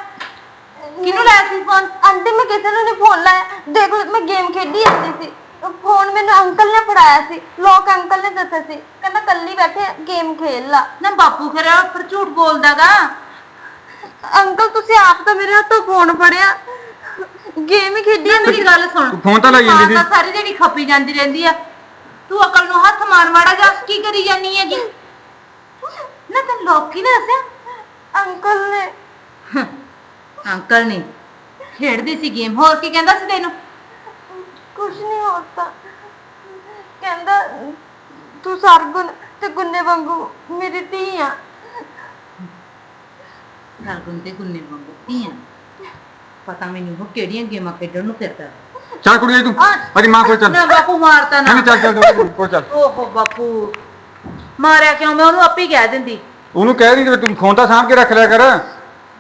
ਕਿਹਨੂੰ ਲਾਇਆ ਸੀ ਫੋਨ ਆਂਟੀ ਮੈਂ ਕਿਸੇ ਨੂੰ ਨਹੀਂ ਫੋਨ ਲਾਇਆ। ਦੇਖ ਲਓ ਮੈਂ ਗੇਮ ਖੇਡੀ ਜਾਂਦੀ ਸੀ। ਫੋਨ ਮੈਨੂੰ ਅੰਕਲ ਨੇ ਫੜਾਇਆ ਸੀ। ਲੋਕ ਅੰਕਲ ਨੇ ਦਿੱਤਾ ਸੀ। ਕਹਿੰਦਾ ਕੱਲੀ ਬੈਠੇ ਗੇਮ ਖੇਲ ਲਾ। ਨਾ ਬਾਪੂ ਖਰਾ ਪਰ ਝੂਠ ਬੋਲਦਾਗਾ ਅੰਕਲ ਤੁਸੀਂ ਆਪ ਤਾਂ ਮੇਰੇ ਹੱਥੋਂ ਫੋਨ ਫੜਿਆ। ਗੇਮ ਹੀ ਖੇਡੀ ਨਾ ਮੇਰੀ। ਗੱਲ ਸੁਣ। ਤੂੰ ਫੋਨ ਤਾਂ ਲਾਈ ਜਾਂਦੀ ਸੀ। ਤਾਂ ਸਾਰੀ ਜਿਹੜੀ ਖੱਪੀ ਜਾਂਦੀ ਰਹਿੰਦੀ ਆ। ਤੂੰ ਅਕਲ ਨੂੰ ਹੱਥ ਮਾਰ ਮਾੜਾ ਜਾ ਕੀ ਕਰੀ ਜਾਨੀ ਹੈਗੀ? ਨਾ ਤੈਨੂੰ ਲੋਕੀ ਨੇ ਦੱਸਿਆ? ਅੰਕਲ ਨੇ। ਅੰਕਲ ਨੇ ਖੇਡਦੀ ਸੀ ਗੇਮ। ਹੋਰ ਕੀ ਕਹਿੰਦਾ ਸੀ ਤੈਨੂੰ? ਕੁਛ ਨਹੀਂ ਹੋਤਾ ਕਹਿੰਦਾ ਤੂੰ ਸਰਗੁਣ ਤੇ ਗੁੰਨੇ ਵਾਂਗੂ ਮੇਰੀ ਧੀ ਆ। ਸਰਗੁਣ ਤੇ ਗੁੰਨੇ ਵਾਂਗੂ ਧੀਆਂ ਪਤਾ ਮੈਨੂੰ ਉਹ ਕਿਹੜੀਆਂ ਗੇਮਾਂ ਖੇਡਣ ਨੂੰ ਫਿਰਦਾ। ਚੱਲ ਕੁੜੀ ਤੂੰ ਅਜੀ ਮਾਂ ਕੋਲ ਚੱਲ। ਨਾ ਬਾਪੂ ਮਾਰਤਾ ਨਾ। ਨਹੀਂ ਚੱਲ ਚੱਲ ਕੋਲ ਚੱਲ ਓਹੋ ਬਾਪੂ ਮਾਰਿਆ ਕਿਉਂ? ਮੈਂ ਉਹਨੂੰ ਆਪੇ ਹੀ ਕਹਿ ਦਿੰਦੀ। ਉਹਨੂੰ ਕਹਿ ਦੀ ਤੂੰ ਫੋਨ ਤਾਂ ਸਾਂਭ ਕੇ ਰੱਖ ਲਿਆ ਕਰ।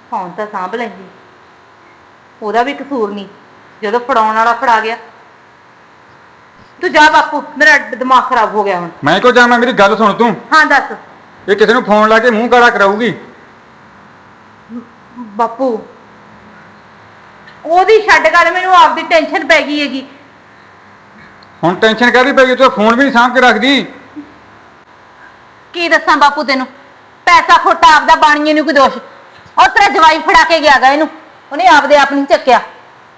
ਫੋਨ ਤਾਂ ਸਾਂਭ ਲੈਂਦੀ। ਉਹਦਾ ਵੀ ਕਸੂਰ ਨਹੀਂ ਜਦੋਂ ਫੜਾਉਣ ਵਾਲਾ ਫੜਾ ਗਿਆ ਤੂੰ ਜਾ ਬਾਪੂ ਮੇਰਾ ਦਿਮਾਗ ਖਰਾਬ ਹੋ ਗਿਆ ਹੁਣ। ਮੈਂ ਕੋ ਜਾਣਾ ਮੇਰੀ ਗੱਲ ਸੁਣ ਤੂੰ। ਹਾਂ ਦੱਸ। ਇਹ ਕਿਸੇ ਨੂੰ ਫੋਨ ਲਾ ਕੇ ਮੂੰਹ ਕਾਲਾ ਕਰਾਊਗੀ। ਬਾਪੂ ਉਹਦੀ ਛੱਡ ਗੱਲ ਮੈਨੂੰ ਆਪਦੀ ਟੈਨਸ਼ਨ ਪੈ ਗਈ ਹੈਗੀ। ਹੁਣ ਟੈਨਸ਼ਨ ਕਾਹਦੀ ਪੈ ਗਈ? ਤੂੰ ਫੋਨ ਵੀ ਨਹੀਂ ਸਾਂਭ ਕੇ ਰੱਖਦੀ। ਕੀ ਦੱਸਾਂ ਬਾਪੂ ਤੈਨੂੰ? ਪੈਸਾ ਖੋਟਾ ਆਪਦਾ ਬਾਣੀਏ ਨੂੰ ਕੋਈ ਦੋਸ਼? ਉਹ ਤੇਰਾ ਜਵਾਈ ਫੜਾ ਕੇ ਗਿਆ ਗਾ ਇਹਨੂੰ। ਉਹਨੇ ਆਪਦੇ ਆਪ ਨਹੀਂ ਚੱਕਿਆ।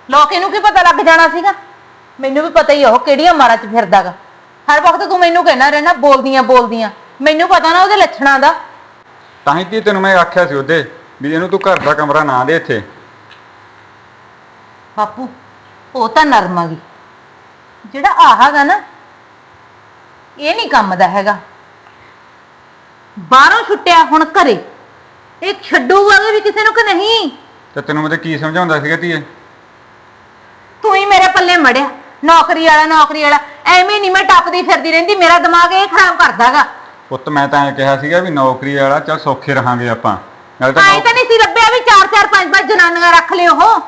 ਲੋਕ ਇਹਨੂੰ ਕੀ ਪਤਾ ਲੱਗ ਜਾਣਾ ਸੀਗਾ? ਮੈਨੂੰ ਵੀ ਪਤਾ ਹੀ ਆ ਉਹ ਕਿਹੜੀਆਂ ਮਾਰਾਂ 'ਚ ਫਿਰਦਾਗਾ। ਹਰ ਵਕਤ ਤੂੰ ਮੈਨੂੰ ਕਹਿਣਾ ਰਹਿਣਾ ਬੋਲਦੀਆਂ ਬੋਲਦੀਆਂ। ਮੈਨੂੰ ਪਤਾ ਨਾ ਉਹਦੇ ਲੱਛਣਾਂ ਦਾ। ਤਾਂ ਹੀ ਤੀ ਤੈਨੂੰ ਮੈਂ ਆਖਿਆ ਸੀ ਉਹਦੇ ਵੀ ਇਹਨੂੰ ਤੂੰ ਘਰ ਦਾ ਕਮਰਾ ਨਾ ਦੇ ਇੱਥੇ। ਬਾਪੂ ਉਹ ਤਾਂ ਨਰਮ ਆ ਗਈ। ਜਿਹੜਾ ਆਹਾਗਾ ਨਾ ਇਹ ਨਹੀਂ ਕੰਮ ਦਾ ਹੈਗਾ। ਬਾਹਰੋਂ ਛੁੱਟਿਆ ਹੁਣ ਘਰੇ। ਇਹ ਛੱਡੂਗਾ ਵੀ ਕਿਸੇ ਨੂੰ ਕਿ ਨਹੀਂ? ਤੇ ਤੈਨੂੰ ਮੈਂ ਤੇ ਕੀ ਸਮਝਾਉਂਦਾ ਸੀਗਾ ਧੀਏ? ਤੂੰ ਹੀ ਮੇਰੇ ਪੱਲੇ ਮੜਿਆ। ਨੌਕਰੀ ਵਾਲਾ ਨੌਕਰੀ ਵਾਲਾ। ਐਵੇਂ ਨਹੀਂ ਮੈਂ ਟੱਪਦੀ ਫਿਰਦੀ ਰਹਿੰਦੀ ਮੇਰਾ ਦਿਮਾਗ ਇਹ ਖਰਾਬ ਕਰਦਾਗਾ। ਪੁੱਤ ਮੈਂ ਤਾਂ ਐਂ ਕਿਹਾ ਸੀਗਾ ਵੀ ਨੌਕਰੀ ਵਾਲਾ ਚੱਲ ਸੌਖੇ ਰਹਾਂਗੇ ਆਪਾਂ। ਨਾਲੇ ਤਾਂ ਨਹੀਂ ਸੀ ਲੱਭਿਆ ਵੀ ਚਾਰ ਚਾਰ ਪੰਜ ਪੰਜ ਜਨਾਨੀਆਂ ਰੱਖ ਲਿਓ ਉਹ।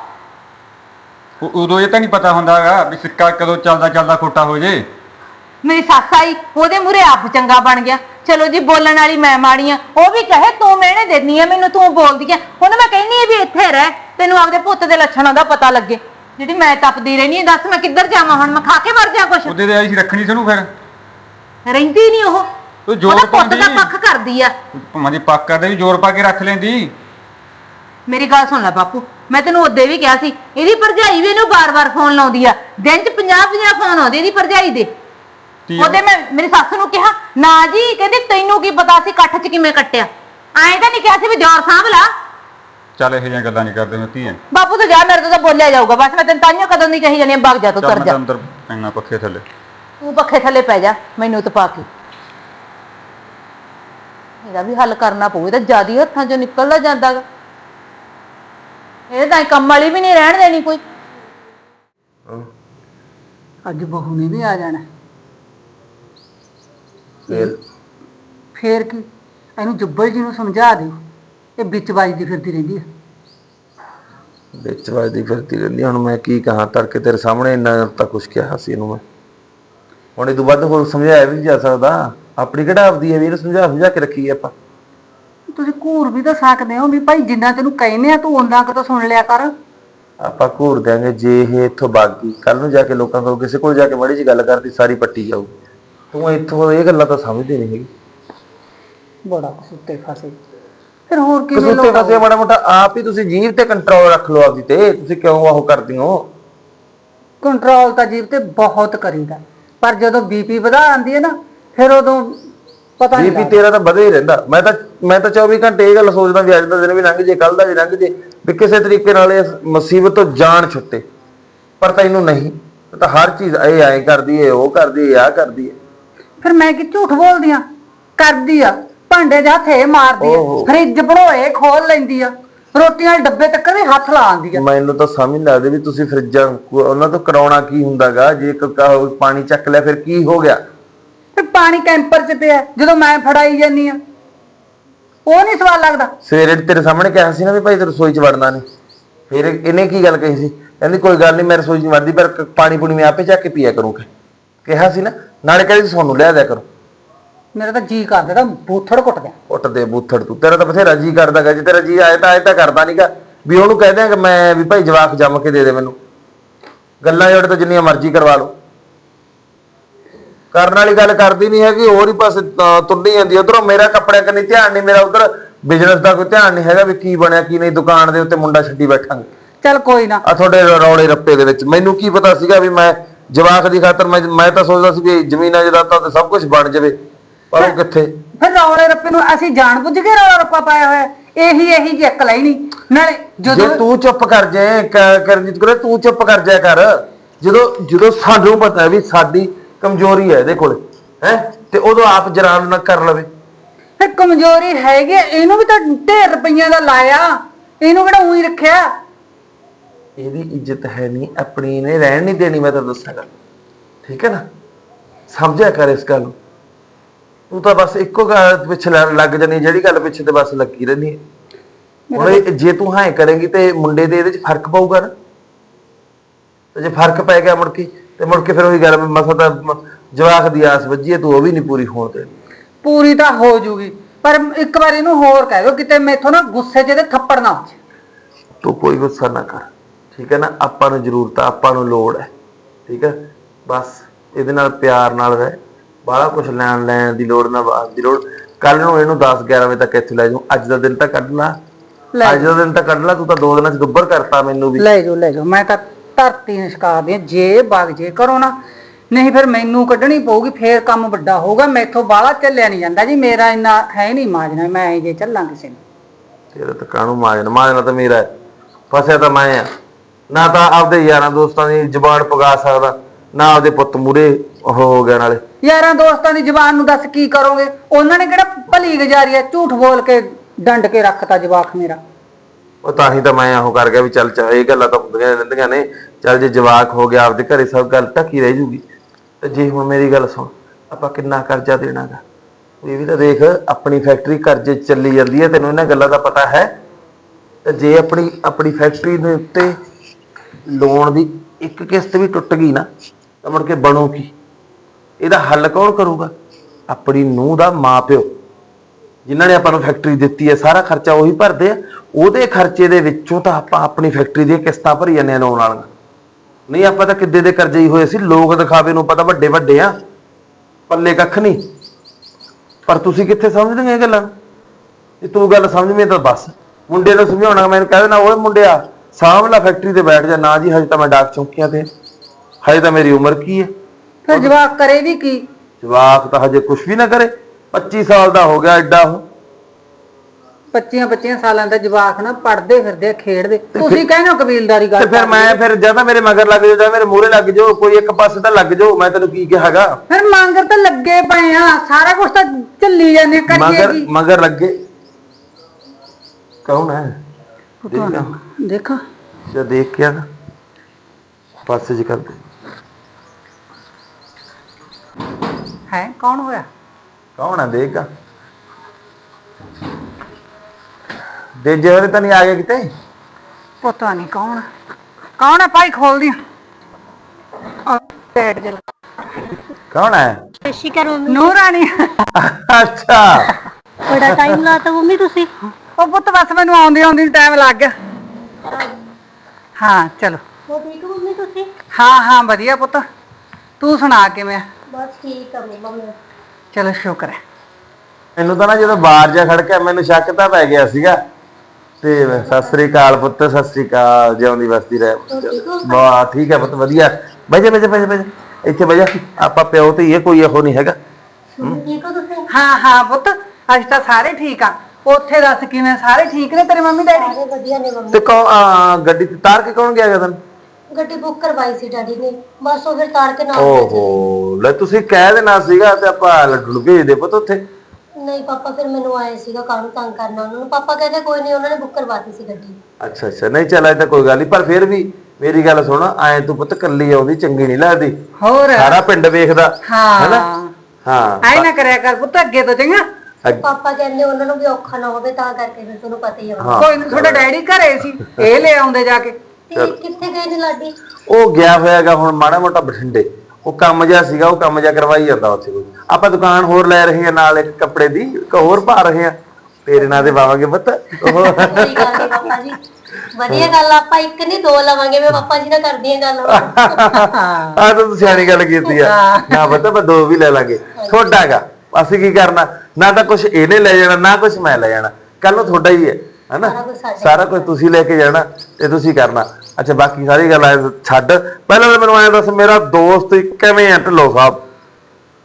ਉ- ਉਦੋਂ ਇਹ ਤਾਂ ਨਹੀਂ ਪਤਾ ਹੁੰਦਾਗਾ ਵੀ ਸਿੱਕਾ ਕਦੋਂ ਚੱਲਦਾ ਚੱਲਦਾ ਖੋਟਾ ਹੋ ਜੇ। ਮੇਰੀ ਸੱਸ ਆਈ ਉਹਦੇ ਮੂਰੇ ਆਪ ਚੰਗਾ ਬਣ ਗਿਆ। ਚਲੋ ਜੀ ਬੋਲਣ ਵਾਲੀ ਮੈਂ ਮਾੜੀ ਆ। ਉਹ ਵੀ ਕਹੇ ਤੂੰ ਮਿਹਣੇ ਦੇਣੀ ਆ ਮੈਨੂੰ ਤੂੰ ਬੋਲਦੀ ਆ। ਹੁਣ ਮੈਂ ਕਹਿੰਨੀ ਆ ਵੀ ਇੱਥੇ ਰਹਿ ਤੈਨੂੰ ਆਪਦੇ ਪੁੱਤ ਦੇ ਲੱਛਣਾਂ ਦਾ ਪਤਾ ਲੱਗੇ। ਜਿਹੜੀ ਮੈਂ ਤਪਦੀ ਰਹਿਣੀ ਦੱਸ ਮੈਂ ਕਿੱਧਰ ਜਾਵਾਂ ਹੁਣ? ਮੈਂ ਖਾ ਕੇ ਮਰ ਜਾ ਕੁਛ। ਉਹਦੇ ਦੇ ਆਈ ਸੀ ਰੱਖਣੀ ਸੀ ਉਹਨੂੰ ਫਿਰ। ਰਹਿੰਦੀ ਨਹੀਂ ਉਹ। ਤੂੰ ਜ਼ੋਰ ਉਹਦਾ ਪੁੱਤ ਦਾ। ਪੱਖ ਕਰਦੀ ਆ। ਦੀ ਪੱਕ ਕਰਦੇ ਵੀ ਜ਼ੋਰ ਪਾ ਕੇ ਰੱਖ ਲੈਂਦੀ। ਮੇਰੀ ਗੱਲ ਸੁਣ ਲੈ ਬਾਪੂ ਮੈਂ ਤੈਨੂੰ ਉਹਦੇ ਵੀ ਕਿਹਾ ਸੀ ਇਹਦੀ ਭਰਜਾਈ ਵੀ ਇਹਨੂੰ ਬਾਰ-ਬਾਰ ਫੋਨ ਲਾਉਂਦੀ ਆ। ਦਿਨ 'ਚ 50-50 ਫੋਨ ਆਉਂਦੇ ਇਹਦੀ ਭਰਜਾਈ ਦੇ। ਕੀ ਉਹਦੇ ਮੈਂ ਮੇਰੀ ਸੱਸ ਨੂੰ ਕਿਹਾ ਨਾ ਜੀ ਕਹਿੰਦੀ ਤੈਨੂੰ ਕੀ ਪਤਾ ਸੀ ਇਕੱਠ 'ਚ ਕਿਵੇਂ ਕੱਟਿਆ। ਐਂ ਤਾਂ ਨਹੀਂ ਕਿਹਾ ਸੀ ਵੀ ਜੋਰ ਸਾਂਭ ਲਾ। ਚੱਲ ਇਹੋ ਜਿਹੀਆਂ ਗੱਲਾਂ ਨਹੀਂ ਕਰਦੇ ਮੈਂ ਧੀਏ ਬਾਪੂ ਤੂੰ ਜਾ ਮੇਰੇ ਤੋਂ ਤਾਂ ਬੋਲਿਆ ਜਾਊਗਾ ਬਸ ਮੈਂ ਤੈਨੂੰ ਤਾਂਹੀਓ ਕਦੋਂ ਨਹੀਂ ਕਹੀ ਜਾਨੀ ਆ, ਜਾ ਤੂੰ ਚੱਲ ਤਰ ਮੈਂ ਜਾ। ਅੰਦਰ ਪੈਣਾ ਪੱਖੇ ਥੱਲੇ। ਤੂੰ ਪੱਖੇ ਥੱਲੇ ਪੈ ਜਾ ਮੈਨੂੰ ਤਾਂ ਪਾ ਕੇ। ਇਹਦਾ ਵੀ ਹੱਲ ਕਰਨਾ ਪਊ ਇਹ ਤਾਂ ਜਿਆਦੀ ਹੱਥਾਂ 'ਚੋਂ ਨਿਕਲਦਾ ਜਾਂਦਾਗਾ। ਇਹ ਤਾਂ ਕੰਮ ਵਾਲੀ ਵੀ ਨਹੀਂ ਰਹਿਣ ਦੇਣੀ ਕੋਈ। ਅੱਜ ਬਹੂ ਨੇ ਵੀ ਆ ਜਾਣਾ। ਫਿਰ? ਫੇਰ ਕੀ? ਇਹਨੂੰ ਜੁੱਬਲ ਜੀ ਨੂੰ ਸਮਝਾ ਦਿਓ ਇਹ ਵਿੱਚ ਵੱਜਦੀ ਫਿਰਦੀ ਰਹਿੰਦੀ ਹੈ ਵਿੱਚ ਵੱਜਦੀ ਫਿਰਦੀ ਰਹਿੰਦੀ ਹੁਣ ਮੈਂ ਕੀ ਕਹਾਂ ਤੜਕੇ ਤੇਰੇ ਸਾਹਮਣੇ ਇੰਨਾ ਤਾਂ ਕੁਛ ਕਿਹਾ ਸੀ ਇਹਨੂੰ ਮੈਂ। ਹੁਣ ਇਹ ਤੋਂ ਵੱਧ ਹੋਰ ਸਮਝਾਇਆ ਵੀ ਨਹੀਂ ਜਾ ਸਕਦਾ। ਆਪਣੀ ਕਿਹੜਾ ਆਪਦੀ ਹੈ ਵੀ ਇਹਨੂੰ ਸਮਝਾ ਸਮਝਾ ਕੇ ਰੱਖੀ ਹੈ ਆਪਾਂ। ਤੁਸੀਂ ਘੂਰ ਵੀ ਤਾਂ ਸਕਦੇ ਹੋ ਵੀ ਭਾਈ ਜਿੰਨਾ ਤੈਨੂੰ ਕਹਿੰਦੇ ਆ ਤੂੰ ਉਹਨਾਂ ਕੁ ਤਾਂ ਸੁਣ ਲਿਆ ਕਰ। ਆਪਾਂ ਘੂਰ ਦਿਆਂਗੇ ਜੇ ਇਹ ਇੱਥੋਂ ਗਈ। ਕੱਲ ਨੂੰ ਜਾ ਕੇ ਲੋਕਾਂ ਕੋਲ ਕਿਸੇ ਕੋਲ ਜਾ ਕੇ ਮੜੀ ਜੀ ਗੱਲ ਕਰਦੀ ਸਾਰੀ ਪੱਟੀ ਜਾਊ। ਤੂੰ ਇੱਥੋਂ ਇਹ ਗੱਲਾਂ ਤਾਂ ਸਮਝਦੀ ਨਹੀਂ ਹੈਗੀ। ਬੜਾ ਕੁੱਤੇ ਫਸੇ। ਫਿਰ ਹੋਰ ਕਿਵੇਂ ਕਸੂਤੇ ਲੋਕਾਂ ਫਸੇ ਮਾੜਾ ਮੋਟਾ ਆਪ ਹੀ ਤੁਸੀਂ ਜੀਭ ਤੇ ਕੰਟਰੋਲ ਰੱਖ ਲਓ ਆਪਦੀ ਤੇ। ਤੁਸੀਂ ਕਿਉਂ ਉਹ ਕਰਦੀ ਹੋ? ਕੰਟਰੋਲ ਤਾਂ ਜੀਵ ਤੇ ਬਹੁਤ ਕਰੀਦਾ। ਪਰ ਜਦੋਂ ਬੀਪੀ ਵਧਾ ਆਂਦੀ ਹੈ ਨਾ ਫਿਰ ਉਦੋਂ ਪਤਾ ਨਹੀਂ ਬੀਪੀ ਤੇਰਾ ਤਾਂ ਵਧੇ ਹੀ ਰਹਿੰਦਾ। ਮੈਂ ਤਾਂ ਮੈਂ ਤਾਂ 24 ਘੰਟੇ ਇਹ ਗੱਲ ਸੋਚਦਾ ਵੀ ਅੱਜ ਦਾ ਦਿਨ ਵੀ ਲੰਘ ਜੇ ਕੱਲ ਦਾ ਵੀ ਲੰਘ ਜੇ ਵੀ ਕਿਸੇ ਤਰੀਕੇ ਨਾਲ ਇਸ ਮੁਸੀਬਤ ਤੋਂ ਜਾਨ ਛੁੱਟੇ। ਪਰ ਤੈਨੂੰ ਨਹੀਂ। ਇਹ ਤਾਂ ਹਰ ਚੀਜ਼ ਇਹ ਐਂ ਕਰਦੀ ਏ ਉਹ ਕਰਦੀ ਏ ਆ ਕਰਦੀ ਏ। ਫਿਰ ਮੈਂ ਕਿ ਝੂਠ ਬੋਲਦੀ ਆ? ਕਰਦੀ ਆ। ਭਾਂਡੇ ਦੇ ਹੱਥੇ ਮਾਰਦੀ ਆ ਓਹੋ। ਫਰਿੱਜ ਬਣੋਏ ਖੋਲ ਲੈਂਦੀ ਆ ਰੋਟੀਆਂ ਦੇ ਡੱਬੇ ਤੱਕ ਵੀ ਹੱਥ ਲਾ ਆਂਦੀ ਆ। ਮੈਨੂੰ ਤਾਂ ਸਮਝ ਨਹੀਂ ਲੱਗਦੀ ਵੀ ਤੁਸੀਂ ਫਰਿੱਜਾਂ ਕੋ- ਉਹਨਾਂ ਤੋਂ ਕਰਾਉਣਾ ਕੀ ਹੁੰਦਾਗਾ ਜੇ ਇੱਕ ਕ- ਪਾਣੀ ਚੱਕ ਲਿਆ ਫਿਰ ਕੀ ਹੋ ਗਿਆ? ਫਿਰ ਪਾਣੀ ਕੈਂਪਰ 'ਚ ਪਿਆ ਜਦੋਂ ਮੈਂ ਫੜਾਈ ਜਾਨੀ ਆ। ਉਹ ਨਹੀਂ ਸਵਾਲ ਲੱਗਦਾ। ਸਵੇਰੇ ਤੇਰੇ ਸਾਹਮਣੇ ਕਿਹਾ ਸੀ ਨਾ ਵੀ ਭਾਈ ਤੇ ਰਸੋਈ 'ਚ ਵੜਨਾ ਨਹੀਂ ਫਿਰ ਇਹਨੇ ਕੀ ਗੱਲ ਕਹੀ ਸੀ? ਕਹਿੰਦੀ ਕੋਈ ਗੱਲ ਨਹੀਂ ਮੈਂ ਰਸੋਈ 'ਚ ਵੜਦੀ ਪਰ ਕ- ਪਾਣੀ ਪੂਣੀ ਮੈਂ ਆਪੇ ਚੱਕ ਕੇ ਪੀਆ ਕਰੂੰਗਾ। ਕਿਹਾ ਸੀ ਨਾ ਨਾਲੇ ਕਹਿੰਦੀ ਤੁਹਾਨੂੰ ਲਿਆ ਦਿਆ ਕਰੋ। ਮੇਰਾ ਤਾਂ ਜੀ ਕਰਦਾ ਤਾਂ ਬੂਥੜ ਕੁੱਟ ਦਿਆਂ ਉੱਟ ਦੇ ਬੂਥੜ ਤੂੰ। ਤੇਰਾ ਤਾਂ ਬਥੇਰਾ ਜੀ ਕਰਦਾਗਾ ਜੇ ਤੇਰਾ ਜੀ ਆਏ ਤਾਂ ਆਏ ਤਾਂ ਕਰਦਾ ਨਹੀਂਗਾ ਵੀ ਉਹਨੂੰ ਕਹਿ ਦਿਆਂਗਾ ਮੈਂ ਵੀ ਭਾਈ ਜਵਾਕ ਜੰਮ ਕੇ ਦੇ ਦੇ ਮੈਨੂੰ। ਗੱਲਾਂ ਜੋੜ ਤਾਂ ਜਿੰਨੀਆਂ ਮਰਜ਼ੀ ਕਰਵਾ ਲਓ। ਕਰਨ ਵਾਲੀ ਗੱਲ ਕਰਦੀ ਨਹੀਂ ਹੈਗੀ ਹੋਰ ਹੀ ਪਾਸੇ ਅਹ, ਤੁਰਦੀ ਜਾਂਦੀ ਉਧਰੋਂ ਮੇਰਾ ਕੱਪੜਿਆਂ ਕੰਨੀ ਧਿਆਨ ਨਹੀਂ ਮੇਰਾ ਉਧਰ ਬਿਜ਼ਨਸ ਦਾ ਕੋਈ ਧਿਆਨ ਨਹੀਂ ਹੈਗਾ ਵੀ ਕੀ ਬਣਿਆ ਕੀ ਨਹੀਂ। ਦੁਕਾਨ ਦੇ ਉੱਤੇ ਮੁੰਡਾ ਛੱਡੀ ਬੈਠਾਂਗੇ ਚੱਲ ਕੋਈ ਨਾ। ਆ ਤੁਹਾਡੇ ਰੌਲੇ ਰੱਪੇ ਦੇ ਵਿੱਚ। ਮੈਨੂੰ ਕੀ ਪਤਾ ਸੀਗਾ ਵੀ ਮੈਂ ਜਵਾਕ ਦੀ ਖਾਤਰ ਮੈਂ ਮੈਂ ਤਾਂ ਸੋਚਦਾ ਸੀ ਵੀ ਜ਼ਮੀਨਾਂ ਜਦਾਤਾਂ ਤੇ ਸਭ ਕੁਝ ਬਣ ਜਾਵੇ। ਪਰ ਉਹ ਕਿੱਥੇ? ਫਿਰ ਰੌਲੇ ਰੱਪੇ ਨੂੰ ਅਸੀਂ ਜਾਣ ਬੁੱਝ ਕੇ ਰੌਲਾ ਰੱਪਾ ਪਾਇਆ ਹੋਇਆ ਇਹੀ ਇਹੀ ਜੀ ਅਕਲ ਹੀ ਨਹੀਂ। ਨਾਲੇ ਜੇ ਜਦੋਂ ਤੂੰ ਚੁੱਪ ਕਰ ਜਾਏ ਕ- ਕਰਨਜੀਤ ਕਰੇ ਤੂੰ ਚੁੱਪ ਕਰ ਜਾਇਆ ਕਰ। ਜਦੋਂ ਜਦੋਂ ਸਾਨੂੰ ਪਤਾ ਹੈ ਵੀ ਸਾਡੀ ਕਮਜ਼ੋਰੀ ਹੈ ਇਹਦੇ ਕੋਲ ਹੈ? ਤੇ ਉਦੋਂ ਆਪ ਜਰਾਨ ਨਾ ਕਰ ਲਵੇ। ਫਿਰ ਕਮਜ਼ੋਰੀ ਹੈਗੀ ਆ, ਇਹਨੂੰ ਵੀ ਤਾਂ ਢੇਰ ਰੁਪਈਆਂ ਦਾ ਲਾਇਆ। ਇਹਨੂੰ ਕਿਹੜਾ ਉਹੀ ਰੱਖਿਆ? ਇਹਦੀ ਇੱਜ਼ਤ ਹੈ ਨਹੀਂ ਆਪਣੀ ਨੇ ਰਹਿਣ ਨਹੀਂ ਦੇਣੀ ਮੈਂ ਤਾਂ ਦੱਸਾਂਗਾ। ਠੀਕ ਹੈ ਨਾ? ਸਮਝਿਆ ਕਰ ਇਸ ਗੱਲ ਨੂੰ। ਤੂੰ ਤਾਂ ਬਸ ਇੱਕੋ ਗੱਲ ਪਿੱਛੇ ਲ- ਲੱਗ ਜਾਣੀ ਜਿਹੜੀ ਗੱਲ ਪਿੱਛੇ ਤੇ ਬਸ ਲੱਗੀ ਰਹਿੰਦੀ ਹੈ। ਹੁਣ ਇਹ- ਜੇ ਤੂੰ ਹਾਂ ਕਰੇਂਗੀ ਤੇ ਮੁੰਡੇ ਦੇ ਇਹਦੇ ਚ ਫ਼ਰਕ ਪਊਗਾ ਨਾ। ਤੇ ਜੇ ਫ਼ਰਕ ਪੈ ਗਿਆ ਮੁੜ ਕੇ ਤੇ ਮੁੜ ਕੇ ਫਿਰ ਉਹੀ ਗੱਲ ਵੀ ਮਸਾ ਤਾਂ ਮ- ਜਵਾਕ ਦੀ ਆਸ ਵੱਜੀ ਹੈ ਤੂੰ ਉਹ ਵੀ ਨਹੀਂ ਪੂਰੀ ਹੋਣ ਦੇਣੀ। ਪੂਰੀ ਤਾਂ ਹੋ ਜੂਗੀ ਪਰ ਇੱਕ ਵਾਰ ਇਹਨੂੰ ਹੋਰ ਕਹਿ ਦਿਓ ਕਿਤੇ ਮੈਥੋਂ ਨਾ ਗੁੱਸੇ 'ਚ ਇਹਦੇ ਥੱਪੜ ਨਾ ਹੋ ਤੂੰ ਕੋਈ ਗੁੱਸਾ ਨਾ ਕਰ ਠੀਕ ਹੈ ਨਾ? ਆਪਾਂ ਨੂੰ ਜ਼ਰੂਰਤ ਆ ਆਪਾਂ ਨੂੰ ਲੋੜ ਹੈ ਠੀਕ ਹੈ? ਬਸ ਇਹਦੇ ਨਾਲ ਪਿਆਰ ਨਾਲ ਰਹਿ। ਬਾਹਲਾ ਕੁਝ ਲੈਣ ਲੈਣ ਦੀ ਲੋੜ ਨਾ ਬਾਤ ਦੀ ਲੋੜ। ਕੱਲ ਨੂੰ ਇਹਨੂੰ 10 11 ਵਜੇ ਤੱਕ ਇੱਥੇ ਲੈ ਜਾਊਂ ਅੱਜ ਦਾ ਦਿਨ ਤਾਂ ਕੱਢ ਲਾ। ਲੈ ਅੱਜ ਦਾ ਦਿਨ ਤਾਂ ਕੱਢ ਲਾ। ਤੂੰ ਤਾਂ ਦੋ ਦਿਨਾਂ ਚ ਦੁੱਬਰ ਕਰਤਾ ਮੈਨੂੰ ਵੀ। ਲੈ ਜਾਓ ਲੈ ਜਾਓ। ਮੈਂ ਤਾਂ ਧਰਤੀ ਨਿਸ਼ਕਾਰਦੀ ਹਾਂ। ਜੇ ਵਗ ਜੇ ਕਰੋ ਨਾ ਨਹੀਂ ਫਿਰ ਮੈਨੂੰ ਕੱਢਣੀ ਪਊਗੀ ਫੇਰ ਕੰਮ ਵੱਡਾ ਹੋਊਗਾ। ਮੈਥੋਂ ਬਾਹਲਾ ਚੱਲਿਆ ਨਹੀਂ ਜਾਂਦਾ ਜੀ। ਮੇਰਾ ਇੰਨਾ ਹੈ ਨਹੀਂ ਮਾਜਨਾ। ਮੈਂ ਇਹ ਜੇ ਚੱਲਾਂ ਕਿਸੇ ਨੂੰ। ਤੇਰਾ ਤਾਂ ਕਾਹਨੂੰ ਮਾਜਨ? ਮਾਜਨਾ ਤਾਂ ਮੇਰਾ ਹੈ। ਫਸਿਆ ਤਾਂ ਮੈਂ ਆ ਨਾ ਤਾਂ ਆਪਦੇ ਯਾਰਾਂ ਦੋਸਤਾਂ ਦੀ ਜ਼ੁਬਾਨ ਪਗਾ ਸਕਦਾ। ਨਾ ਆਪਦੇ ਪੁੱਤ ਮੂਰੇ ਹੋ ਗਿਆ ਨਾਲੇ। ਯਾਰਾਂ ਦੋਸਤਾਂ ਦੀ ਜ਼ਬਾਨ ਨੂੰ ਦੱਸ ਕੀ ਕਰੋਗੇ? ਉਹਨਾਂ ਨੇ ਕਿਹੜਾ ਭਲੀ ਗੁਜ਼ਾਰੀ ਹੈ ਝੂਠ ਬੋਲ ਕੇ ਡੰਡ ਕੇ ਰੱਖਤਾ ਜਵਾਕ ਮੇਰਾ। ਉਹ ਤਾਂ ਹੀ ਤਾਂ ਮੈਂ ਉਹ ਕਰ ਗਿਆ ਵੀ ਚੱਲ ਚਾ ਇਹ ਗੱਲਾਂ ਤਾਂ ਹੁੰਦੀਆਂ ਰਹਿੰਦੀਆਂ ਨੇ ਚੱਲ ਜੇ ਜਵਾਕ ਹੋ ਗਿਆ ਆਪਦੇ ਘਰੇ ਸਭ ਗੱਲ ਟੱਕੀ ਰਹਿ ਜੂਗੀ। ਤੇ ਜੇ ਹੁਣ ਮੇਰੀ ਗੱਲ ਸੁਣ ਆਪਾਂ ਕਿੰਨਾ ਕਰਜ਼ਾ ਦੇਣਾਗਾ? ਇਹ ਵੀ ਤਾਂ ਦੇਖ ਆਪਣੀ ਫੈਕਟਰੀ ਕਰਜ਼ੇ 'ਚ ਚੱਲੀ ਜਾਂਦੀ ਹੈ ਤੈਨੂੰ ਇਹਨਾਂ ਗੱਲਾਂ ਦਾ ਪਤਾ ਹੈ? ਤੇ ਜੇ ਆਪਣੀ ਆਪਣੀ ਫੈਕਟਰੀ ਦੇ ਉੱਤੇ ਲੋਨ ਦੀ ਇੱਕ ਕਿਸ਼ਤ ਵੀ ਟੁੱਟ ਗਈ ਨਾ ਤਾਂ ਮੁੜ ਕੇ ਬਣੂ ਕੀ? ਇਹਦਾ ਹੱਲ ਕੌਣ ਕਰੂਗਾ? ਆਪਣੀ ਨੂੰਹ ਦਾ ਮਾਪਿਓ ਜਿਨ੍ਹਾਂ ਨੇ ਆਪਾਂ ਨੂੰ ਫੈਕਟਰੀ ਦਿੱਤੀ ਹੈ, ਸਾਰਾ ਖਰਚਾ ਉਹੀ ਭਰਦੇ ਆ। ਉਹਦੇ ਖਰਚੇ ਦੇ ਵਿੱਚੋਂ ਤਾਂ ਆਪਾਂ ਆਪਣੀ ਫੈਕਟਰੀ ਦੀਆਂ ਕਿਸ਼ਤਾਂ ਭਰੀ ਜਾਂਦੇ ਆ ਲੋਨ ਵਾਲੀਆਂ ਨਹੀਂ, ਆਪਾਂ ਤਾਂ ਕਿੱਦੇ ਦੇ ਕਰਜ਼ੇ ਹੀ ਹੋਏ ਸੀ? ਲੋਕ ਦਿਖਾਵੇ ਨੂੰ ਪਤਾ ਵੱਡੇ ਵੱਡੇ ਆ। ਪੱਲੇ ਕੱਖ ਨਹੀਂ। ਪਰ ਤੁਸੀਂ ਕਿੱਥੇ ਸਮਝਦੇ ਇਹ ਗੱਲਾਂ? ਜੇ ਤੂੰ ਗੱਲ ਸਮਝ ਤਾਂ ਬਸ ਮੁੰਡੇ ਨੂੰ ਸਮਝਾਉਣਾ ਮੈਨੂੰ ਕਹਿ ਦੇਣਾ ਓਏ ਮੁੰਡਿਆ, ਸਾਹਮਣਾ ਫੈਕਟਰੀ ਤੇ ਬੈਠ ਜਾ। ਨਾ ਜੀ, ਹਜੇ ਤਾਂ ਮੈਂ ਡਾਕ ਚੌਂਕੀਆਂ ਤੇ ਹਜੇ ਤਾਂ ਮੇਰੀ ਉਮਰ ਕੀ ਹੈ? ਫਿਰ ਜਵਾਕ ਕਰੇ ਵੀ ਕੀ? ਜਵਾਕ ਤਾਂ ਹਜੇ ਕੁਝ ਵੀ ਨਾ ਕਰੇ। 25 ਸਾਲ ਦਾ ਹੋ ਗਿਆ ਐਡਾ ਉਹ। 25 25 ਸਾਲਾਂ ਦਾ ਜਵਾਕ ਨਾ ਪੜਦੇ ਫਿਰਦੇ ਆ, ਖੇਡਦੇ। ਤੁਸੀਂ ਕਹਿੰਦੇ ਹੋ ਕਬੀਲਦਾਰੀ ਤੇ ਗੱਲ ਫਿਰ ਮੈਂ ਫਿਰ ਜਾਂ ਤਾਂ ਮੇਰੇ ਮਗਰ ਲੱਗ ਜਾਓ ਜਾਂ ਮੇਰੇ ਮੂਹਰੇ ਲੱਗ ਜਾਓ ਕੋਈ ਇੱਕ ਪਾਸੇ ਤਾਂ ਲੱਗ ਜਾਓ ਮੈਂ ਤੈਨੂੰ ਕੀ ਕਿਹਾਗਾ ਫਿਰ ਮੰਗਰ ਤਾਂ ਲੱਗੇ ਪਏ ਆ ਸਾਰਾ ਕੁਝ ਤਾਂ ਚੱਲੀ ਜਾਂਦੇ ਕਰੀਏ ਮਗਰ ਕੀ? ਮਗਰ ਲੱਗੇ। ਕੌਣ ਹੈ? ਦੇਖਾ ਦੇਖੋ। ਜੇ ਦੇਖ ਕੇ ਆ ਨਾ ਪਾਸੇ ਜੀ ਕਰ ਦੇ ਹੈ ਕੌਣ ਹੋਇਆ? ਕੌਣ ਹੈ ਦੇਖਾ ਦੇ ਜਿਹੜੇ ਤਾਂ ਨਹੀਂ ਆ ਗਏ ਕਿਤੇ? ਪਤਾ ਨਹੀਂ ਕੌਣ ਆ। ਕੌਣ ਹੈ ਭਾਈ ਖੋਲਦੀ ਬੈਠ ਜਾ। ਕੌਣ ਹੈ ਨੂਰਾਨੀ ਅੱਛਾ। ਬੜਾ ਟਾਈਮ ਲਾਤਾ ਮੰਮੀ ਤੁਸੀਂ। ਉਹ ਪੁੱਤ ਬਸ ਮੈਨੂੰ ਆਉਂਦੀ ਆਉਂਦੀ ਟਾਈਮ ਲੱਗ ਗਿਆ। ਹਾਂ ਚਲੋ। ਹੋ ਠੀਕ ਹੋ ਮੰਮੀ ਤੁਸੀਂ? ਹਾਂ ਹਾਂ ਵਧੀਆ ਪੁੱਤ। ਤੂੰ ਸੁਣਾ ਕਿਵੇਂ ਆ? ਬਸ ਠੀਕ ਆ ਮੰਮੀ ਚਲੋ ਸ਼ੁਕਰ ਹੈ। ਮੈਨੂੰ ਤਾਂ ਨਾ ਜਦੋਂ ਬਾਹਰ ਜਾ ਖੜ ਕੇ ਮੈਨੂੰ ਸ਼ੱਕ ਤਾਂ ਪੈ ਗਿਆ ਸੀਗਾ। ਤੇ ਮੈਂ, ਸਤਿ ਸ੍ਰੀ ਅਕਾਲ ਪੁੱਤ ਸਤਿ ਸ੍ਰੀ ਅਕਾਲ ਜਿਉਂਦੀ ਵਸਦੀ ਰਹਿ। ਵਾਹ ਠੀਕ ਹੈ? ਪੁੱਤ ਵਧੀਆ। ਬਹਿ ਜਾ ਬਹਿ ਜਾ ਬਹਿ ਜਾ ਬਹਿ ਜਾ। ਇੱਥੇ ਬਹਿ ਜਾ। ਆਪਾਂ ਪਿਓ ਤੇ ਇਹ ਕੋਈ ਇਹੋ ਨਹੀਂ ਹੈਗਾ। ਠੀਕ ਹੋ ਤੁਸੀਂ? ਹਾਂ ਹਾਂ ਪੁੱਤ ਅੱਜ ਤਾਂ ਸਾਰੇ ਠੀਕ ਆ। ਉੱਥੇ ਦੱਸ ਕਿਵੇਂ? ਸਾਰੇ ਠੀਕ ਨੇ ਤੇਰੇ ਮੰਮੀ ਡੈਡੀ? ਸਾਰੇ ਵਧੀਆ ਨੇ ਮੰਮੀ। ਤੇ ਕੌਣ ਆ, ਗੱਡੀ ਤੇ ਤਾਰ ਕੇ ਕੌਣ ਗਿਆ ਗਦਨ ਗੱਡੀ ਬੁੱਕ ਕਰਵਾਈ ਸੀ ਡੈਡੀ ਨੇ। ਬਸ ਉਹ ਫਿਰ ਤਾਰ ਕੇ ਨਾਲ ਲੈ ਓਹੋ ਲੈ ਤੁਸੀਂ ਕਹਿ ਦੇਣਾ ਸੀਗਾ ਤੇ ਆਪਾਂ ਲੱਡੂ ਨੂੰ ਭੇਜ ਦੇ ਪੁੱਤ ਉੱਥੇ। ਚਲੇ। ਨਹੀਂ ਪਾਪਾ ਫਿਰ ਮੈਨੂੰ ਆਏ ਸੀਗਾ ਕਾਹਨੂੰ ਤੰਗ ਕਰਨਾ। ਉਹਨਾਂ ਨੂੰ ਪਾਪਾ ਕਹਿੰਦੇ ਕੋਈ ਨਹੀਂ ਉਹਨਾਂ ਨੇ ਬੁੱਕ ਕਰਵਾਤੀ ਸੀ ਗੱਡੀ। ਅੱਛਾ ਅੱਛਾ ਨਹੀਂ ਚੱਲ ਇਹ ਤਾਂ ਕੋਈ ਗੱਲ ਨਹੀਂ ਪਰ ਫਿਰ ਵੀ ਮੇਰੀ ਗੱਲ ਸੁਣ ਐ ਤੂੰ ਪੁੱਤ ਕੱਲੀ ਆਉਂਦੀ ਚੰਗੀ ਨਹੀਂ ਲੱਗਦੀ। ਹੋਰ? ਸਾਰਾ ਪਿੰਡ ਵੇਖਦਾ ਹਾਂ। ਹੈਨਾ? ਹਾਂ। ਐ ਨਾ ਕਰਿਆ ਕਰ ਪੁੱਤ ਅੱਗੇ ਤੋਂ ਚੰਗਾ। ਪਾਪਾ ਕਹਿੰਦੇ ਉਹਨਾਂ ਨੂੰ ਵੀ ਔਖਾ ਨਾ ਹੋਵੇ ਤਾਂ ਕਰਕੇ ਫਿਰ ਤੁਹਾਨੂੰ ਪਤਾ ਹੀ ਆ। ਹਾਂ। ਕੋਈ ਨੀ ਤੁਹਾਡਾ ਡੈਡੀ ਘਰੇ ਸੀ ਇਹ ਲੈ ਆਉਂਦੇ ਜਾ ਕੇ। ਤੇ ਕਿੱਥੇ ਗਏ ਨੇ ਲਾਡੀ ਉਹ ਗਿਆ ਹੋਇਆਗਾ ਹੁਣ ਮਾੜਾ ਮੋਟਾ ਬਠਿੰਡੇ। ਉਹ ਕੰਮ ਜਿਹਾ ਸੀਗਾ ਉਹ ਕੰਮ ਜਿਹਾ ਕਰਵਾਈ ਜਾਂਦਾ ਉੱਥੇ ਕੋਈ। ਆਪਾਂ ਦੁਕਾਨ ਹੋਰ ਲੈ ਰਹੇ ਹਾਂ ਨਾਲ ਇੱਕ ਕੱਪੜੇ ਦੀ ਇੱਕ ਹੋਰ ਪਾ ਰਹੇ ਹਾਂ। ਤੇਰੇ ਨਾਂ ਤੇ ਪਾਵਾਂਗੇ ਪੁੱਤ। ਉਹ ਕੋਈ ਗੱਲ ਨਹੀਂ ਪਾਪਾ ਜੀ। ਵਧੀਆ ਗੱਲ ਆ, ਆਪਾਂ ਇੱਕ ਨਹੀਂ ਦੋ ਲਵਾਂਗੇ। ਮੈਂ ਪਾਪਾ ਜੀ ਨਾਲ ਕਰਦੀ ਹਾਂ ਗੱਲ ਆ ਤਾਂ ਤੂੰ ਸਿਆਣੀ ਗੱਲ ਕੀਤੀ ਆ। ਨਾ ਪਤਾ ਮੈਂ ਦੋ ਵੀ ਲੈ ਲਾਂਗੇ। ਤੁਹਾਡਾਗਾ ਅਸੀਂ ਕੀ ਕਰਨਾ? ਨਾ ਤਾਂ ਕੁਝ ਇਹਨੇ ਲੈ ਜਾਣਾ ਨਾ ਕੁਝ ਮੈਂ ਲੈ ਜਾਣਾ। ਕੱਲ ਨੂੰ ਤੁਹਾਡਾ ਹੀ ਹੈ। ਹੈਨਾ? ਸਾਰਾ ਸਾਡਾ ਸਾਰਾ ਕੁਝ ਤੁਸੀਂ ਲੈ ਕੇ ਜਾਣਾ ਤੇ ਤੁਸੀਂ ਕਰਨਾ। ਅੱਛਾ ਬਾਕੀ ਸਾਰੀ ਗੱਲ ਐ ਛੱਡ। ਪਹਿਲਾਂ ਤਾਂ ਮੈਨੂੰ ਐਂ ਦੱਸ ਮੇਰਾ ਦੋਸਤ ਕਿਵੇਂ ਆ ਢਿੱਲੋਂ ਸਾਹਿਬ?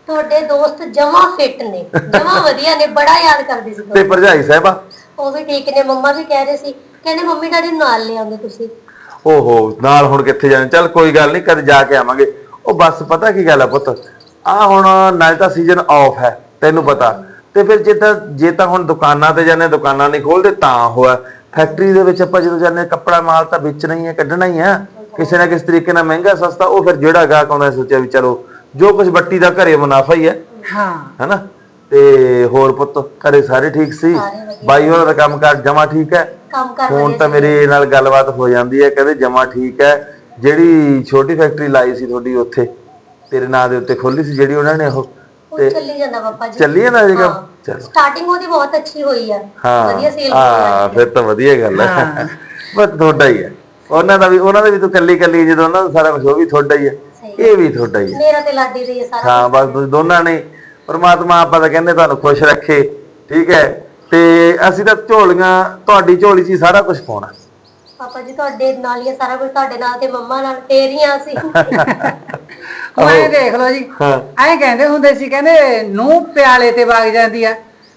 ਤੁਹਾਡੇ ਦੋਸਤ ਜਮਾ ਫਿੱਟ ਨੇ। ਜਮਾ ਵਧੀਆ ਨੇ ਬੜਾ ਯਾਦ ਕਰਦੇ ਸੀ ਤੇ ਤੁਹਾਨੂੰ। ਭਰਜਾਈ ਸਾਹਿਬਾ? ਉਹ ਵੀ ਠੀਕ ਨੇ ਮੰਮਾ ਵੀ ਕਹਿ ਰਹੇ ਸੀ। ਕਹਿੰਦੇ ਮੰਮੀ ਡੈਡੀ ਨੂੰ ਨਾਲ ਲੈ ਆਉਂਦੇ ਤੁਸੀਂ। ਓਹੋ ਨਾਲ ਹੁਣ ਕਿੱਥੇ ਜਾਣਾ? ਚੱਲ ਕੋਈ ਗੱਲ ਨਹੀਂ ਕਦੇ ਜਾ ਕੇ ਆਵਾਂਗੇ। ਉਹ ਬਸ ਪਤਾ ਕੀ ਗੱਲ ਆ ਪੁੱਤ? ਆ ਹੁਣ ਨਾਲ ਤਾਂ ਸੀਜ਼ਨ ਆਫ ਹੈ ਤੈਨੂੰ ਪਤਾ। ਤੇ ਫਿਰ ਜੇ ਤਾਂ ਜੇ ਤਾਂ ਹੁਣ ਦੁਕਾਨਾਂ ਤੇ ਜਾਂਦੇ ਦੁਕਾਨਾਂ ਨਹੀਂ ਖੋਲਦੇ ਤਾਂ ਹੋਇਆ ਫੈਕਟਰੀ ਦੇ ਵਿੱਚ ਆਪਾਂ ਜਦੋਂ ਜਾਂਦੇ ਕੱਪੜਾ ਮਾਲ ਤਾਂ ਵੇਚਣਾ ਹੀ ਹੈ ਕੱਢਣਾ ਹੀ ਹੈ। ਕਿਸੇ ਨਾ ਕਿਸੇ ਤਰੀਕੇ ਨਾਲ ਮਹਿੰਗਾ ਸਸਤਾ ਉਹ ਫਿਰ ਜਿਹੜਾ ਗਾਹਕ ਆਉਂਦਾ ਸੋਚਿਆ ਵੀ ਚਲੋ ਜੋ ਕੁਝ ਬੱਟੀ ਦਾ ਘਰੇ ਮੁਨਾਫਾ ਹੀ ਹੈ। ਹਾਂ। ਹੈਨਾ? ਤੇ ਹੋਰ ਪੁੱਤ ਘਰੇ ਸਾਰੇ ਠੀਕ ਸੀ? ਬਾਈ ਹੋਰਾਂ ਦਾ ਕੰਮ ਕਾਰ ਜਮਾ ਠੀਕ ਹੈ? ਹੁਣ ਤਾਂ ਮੇਰੇ ਨਾਲ ਗੱਲਬਾਤ ਹੋ ਜਾਂਦੀ ਹੈ ਕਹਿੰਦੇ ਜਮਾ ਠੀਕ ਹੈ। ਜਿਹੜੀ ਛੋਟੀ ਫੈਕਟਰੀ ਲਾਈ ਸੀ ਤੁਹਾਡੀ ਉੱਥੇ ਤੇਰੇ ਨਾਂ ਦੇ ਉੱਤੇ ਖੋਲੀ ਸੀ ਜਿਹੜੀ ਉਹਨਾਂ ਨੇ ਉਹ? ਉਹ ਚੱਲੀ ਜਾਂਦਾ ਪਾਪਾ ਜੀ। ਚੱਲੀ ਨਾ ਜੀ ਕੰਮ ਚਲੋ। ਸਟਾਰਟਿੰਗ ਉਹਦੀ ਬਹੁਤ ਅੱਛੀ ਹੋਈ ਆ। ਹਾਂ। ਵਧੀਆ ਸੇਲ ਹਾਂ ਫਿਰ ਤਾਂ ਵਧੀਆ ਗੱਲ ਹੈ। ਬਸ ਤੁਹਾਡਾ ਹੀ ਹੈ ਉਹਨਾਂ ਦਾ ਵੀ ਉਹਨਾਂ ਦੇ ਵੀ ਤੂੰ ਕੱਲੀ ਕੱਲੀ ਜਦੋਂ ਉਹਨਾਂ ਦਾ ਸਾਰਾ ਕੁਝ ਉਹ ਵੀ ਤੁਹਾਡਾ ਹੀ ਹੈ ਇਹ ਵੀ ਤੁਹਾਡਾ ਹੀ ਹੈ ਮੇਰਾ ਤੇ ਲਾਡੀ ਦਾ ਹੀ ਆ ਸਾਰਾ ਹਾਂ ਬਸ ਤੁਸੀਂ ਦੋਨਾਂ ਨੇ ਪਰਮਾਤਮਾ ਆਪਾਂ ਤਾਂ ਕਹਿੰਦੇ ਤੁਹਾਨੂੰ ਖੁਸ਼ ਰੱਖੇ ਠੀਕ ਹੈ? ਤੇ ਅਸੀਂ ਤਾਂ ਝੋਲੀਆਂ ਤੁਹਾਡੀ ਝੋਲੀ 'ਚ ਹੀ ਸਾਰਾ ਕੁਝ ਪਾਉਣਾ। ਪਾਪਾ ਜੀ ਤੁਹਾਡੇ ਨਾਲ ਹੀ ਆ ਸਾਰਾ ਕੁਝ ਤੁਹਾਡੇ ਨਾਲ ਤੇ ਮੰਮਾ ਨਾਲ ਤੇਰੀਆਂ ਸੀ ਮੈਂ ਦੇਖ ਲਓ ਜੀ ਹਾਂ। ਐਂ ਕਹਿੰਦੇ ਹੁੰਦੇ ਸੀ ਕਹਿੰਦੇ ਨੂੰ ਪਿਆਲੇ ਤੇ ਵਗ ਜਾਂਦੀ ਆ।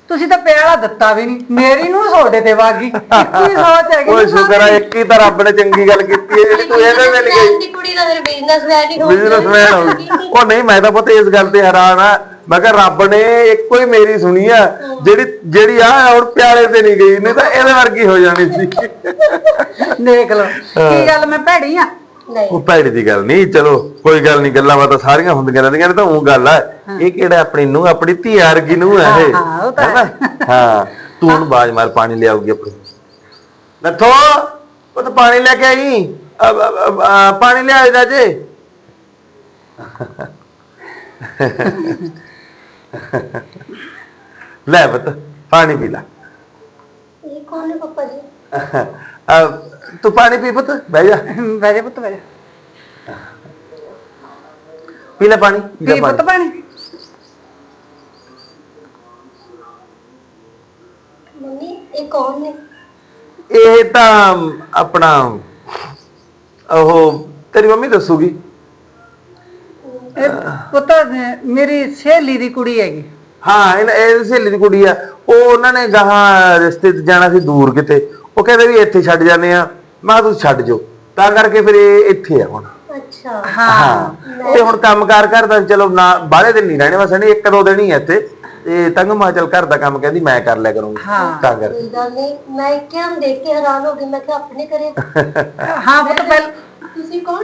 ਤੁਸੀਂ ਤਾਂ ਪਿਆਲਾ ਦਿੱਤਾ ਵੀ ਨਹੀਂ ਮੇਰੀ ਨੂੰ ਤੁਹਾਡੇ ਤੇ ਵਗ ਗਈ। ਕੋਈ ਸੋਚ ਹੈਗੀ? ਓਏ ਨਾ ਸ਼ੁਕਰ ਆ ਇੱਕ ਹੀ ਤਾਂ ਰੱਬ ਨੇ ਚੰਗੀ ਗੱਲ ਕੀਤੀ ਹੈ ਜਿਹੜੀ ਤੂੰ ਇਹਦੇ ਮਿਲ ਗਈ। ਦੀ ਕੁੜੀ ਦਾ ਫਿਰ ਬਿਜ਼ਨਸਮੈਨ ਹੀ ਹੋ ਬਿਜ਼ਨਸਮੈਨ ਹੋ ਗਈ ਉਹ ਨਹੀਂ ਮੈਂ ਤਾਂ ਪੁੱਤ ਇਸ ਗੱਲ ਤੇ ਹੈਰਾਨ ਆ। ਮੈਂ ਕਿਹਾ ਰੱਬ ਨੇ ਇੱਕੋ ਹੀ ਮੇਰੀ ਸੁਣੀ ਆ ਜਿਹੜੀ ਜਿਹੜੀ ਆ ਹੁਣ ਪਿਆਲੇ ਤੇ ਨਹੀਂ ਗਈ ਨਹੀਂ ਤਾਂ ਇਹਦੇ ਵਰਗੀ ਹੋ ਜਾਣੀ ਸੀ। ਦੇਖ ਲਓ ਕੀ ਗੱਲ ਮੈਂ ਭੈੜੀ ਆ? ਨਹੀਂ। ਉਹ ਭੈੜੀ ਦੀ ਗੱਲ ਨਹੀਂ ਚਲੋ ਕੋਈ ਗੱਲ ਨਹੀਂ ਗੱਲਾਂ ਬਾਤਾਂ ਸਾਰੀਆਂ ਹੁੰਦੀਆਂ ਰਹਿੰਦੀਆਂ ਨੇ ਤਾਂ ਉਹ ਗੱਲ ਆ ਇਹ ਕਿਹੜਾ ਆਪਣੀ ਨੂੰ ਆਪਣੀ ਧੀ ਵਰਗੀ ਨੂੰ ਹੈ ਇਹ? ਹਾਂ, ਉਹ ਤਾਂ ਹੈਨਾ? ਹਾਂ। ਤੂੰ ਹੁਣ ਬਾਜ ਮਾਰ ਪਾਣੀ ਲਿਆਉਗੀ ਆਪਣੀ ਨੱਥੋ ਉਹ ਤਾਂ ਪਾਣੀ ਲੈ ਕੇ ਆਈ ਆ, ਪਾਣੀ ਲਿਆ ਜੇ। ਲੈ ਬਤ ਪਾਣੀ ਪੀ ਲੈ। ਇਹ ਕੌਣ ਹੈ ਪਾਪਾ ਜੀ? ਅ, ਤੂੰ ਪਾਣੀ ਪੀ ਪੁੱਤ ਬਹਿ ਜਾ। ਬਹਿ ਜਾ ਪੁੱਤ ਬਹਿ ਜਾ। ਪੀ ਲੈ ਪਾਣੀ ਪੀ ਲੈ ਪੀ ਪੁੱਤ ਪਾਣੀ। ਪਾਣੀ। ਮੰਮੀ ਇਹ ਕੌਣ ਨੇ? ਇਹ ਤਾਂ ਆਪਣਾ ਉਹ ਤੇਰੀ ਮੰਮੀ ਦੱਸੂਗੀ। ਇਹ ਪੁੱਤ ਮੇਰੀ ਸਹੇਲੀ ਦੀ ਕੁੜੀ ਹੈਗੀ। ਹਾਂ ਇਹ ਇਹ ਸਹੇਲੀ ਦੀ ਕੁੜੀ ਆ। ਉਹ ਉਹਨਾਂ ਨੇ ਗਾਹਾਂ ਰਿਸ਼ਤੇ ਤੇ ਜਾਣਾ ਸੀ ਦੂਰ ਕਿਤੇ। ਉਹ ਕਹਿੰਦੇ ਵੀ ਇੱਥੇ ਛੱਡ ਜਾਂਦੇ ਆ ਮੈਂ ਕਿਹਾ ਤੁਸੀਂ ਛੱਡ ਜਾਓ। ਤਾਂ ਕਰਕੇ ਫਿਰ ਇਹ ਇੱਥੇ ਆ ਹੁਣ। ਅੱਛਾ। ਹਾਂ। ਤੇ ਹੁਣ ਕੰਮਕਾਰ ਕਰਦਾ ਚਲੋ ਨਾ ਬਾਹਲੇ ਦਿਨ ਨਹੀਂ ਰਹਿਣੇ ਬਸ ਇੱਕ ਦੋ ਦਿਨ ਹੀ ਆ ਇੱਥੇ। ਤੇ ਤੰਗ ਮਾਚਲ ਘਰ ਦਾ ਕੰਮ ਕਹਿੰਦੀ ਮੈਂ ਕਰ ਲਿਆ ਕਰੂੰਗੀ। ਤਾਂ ਕਰਕੇ। ਕੋਈ ਗੱਲ ਨਹੀਂ ਮੈਂ ਇੱਕਦਮ ਦੇਖ ਕੇ ਹੈਰਾਨ ਹੋ ਗਈ ਮੈਂ ਕਿਹਾ ਆਪਣੇ ਘਰੇ। ਹਾਂ ਪੁੱਤ ਪਹਿਲ ਤੁਸੀਂ ਕੌਣ?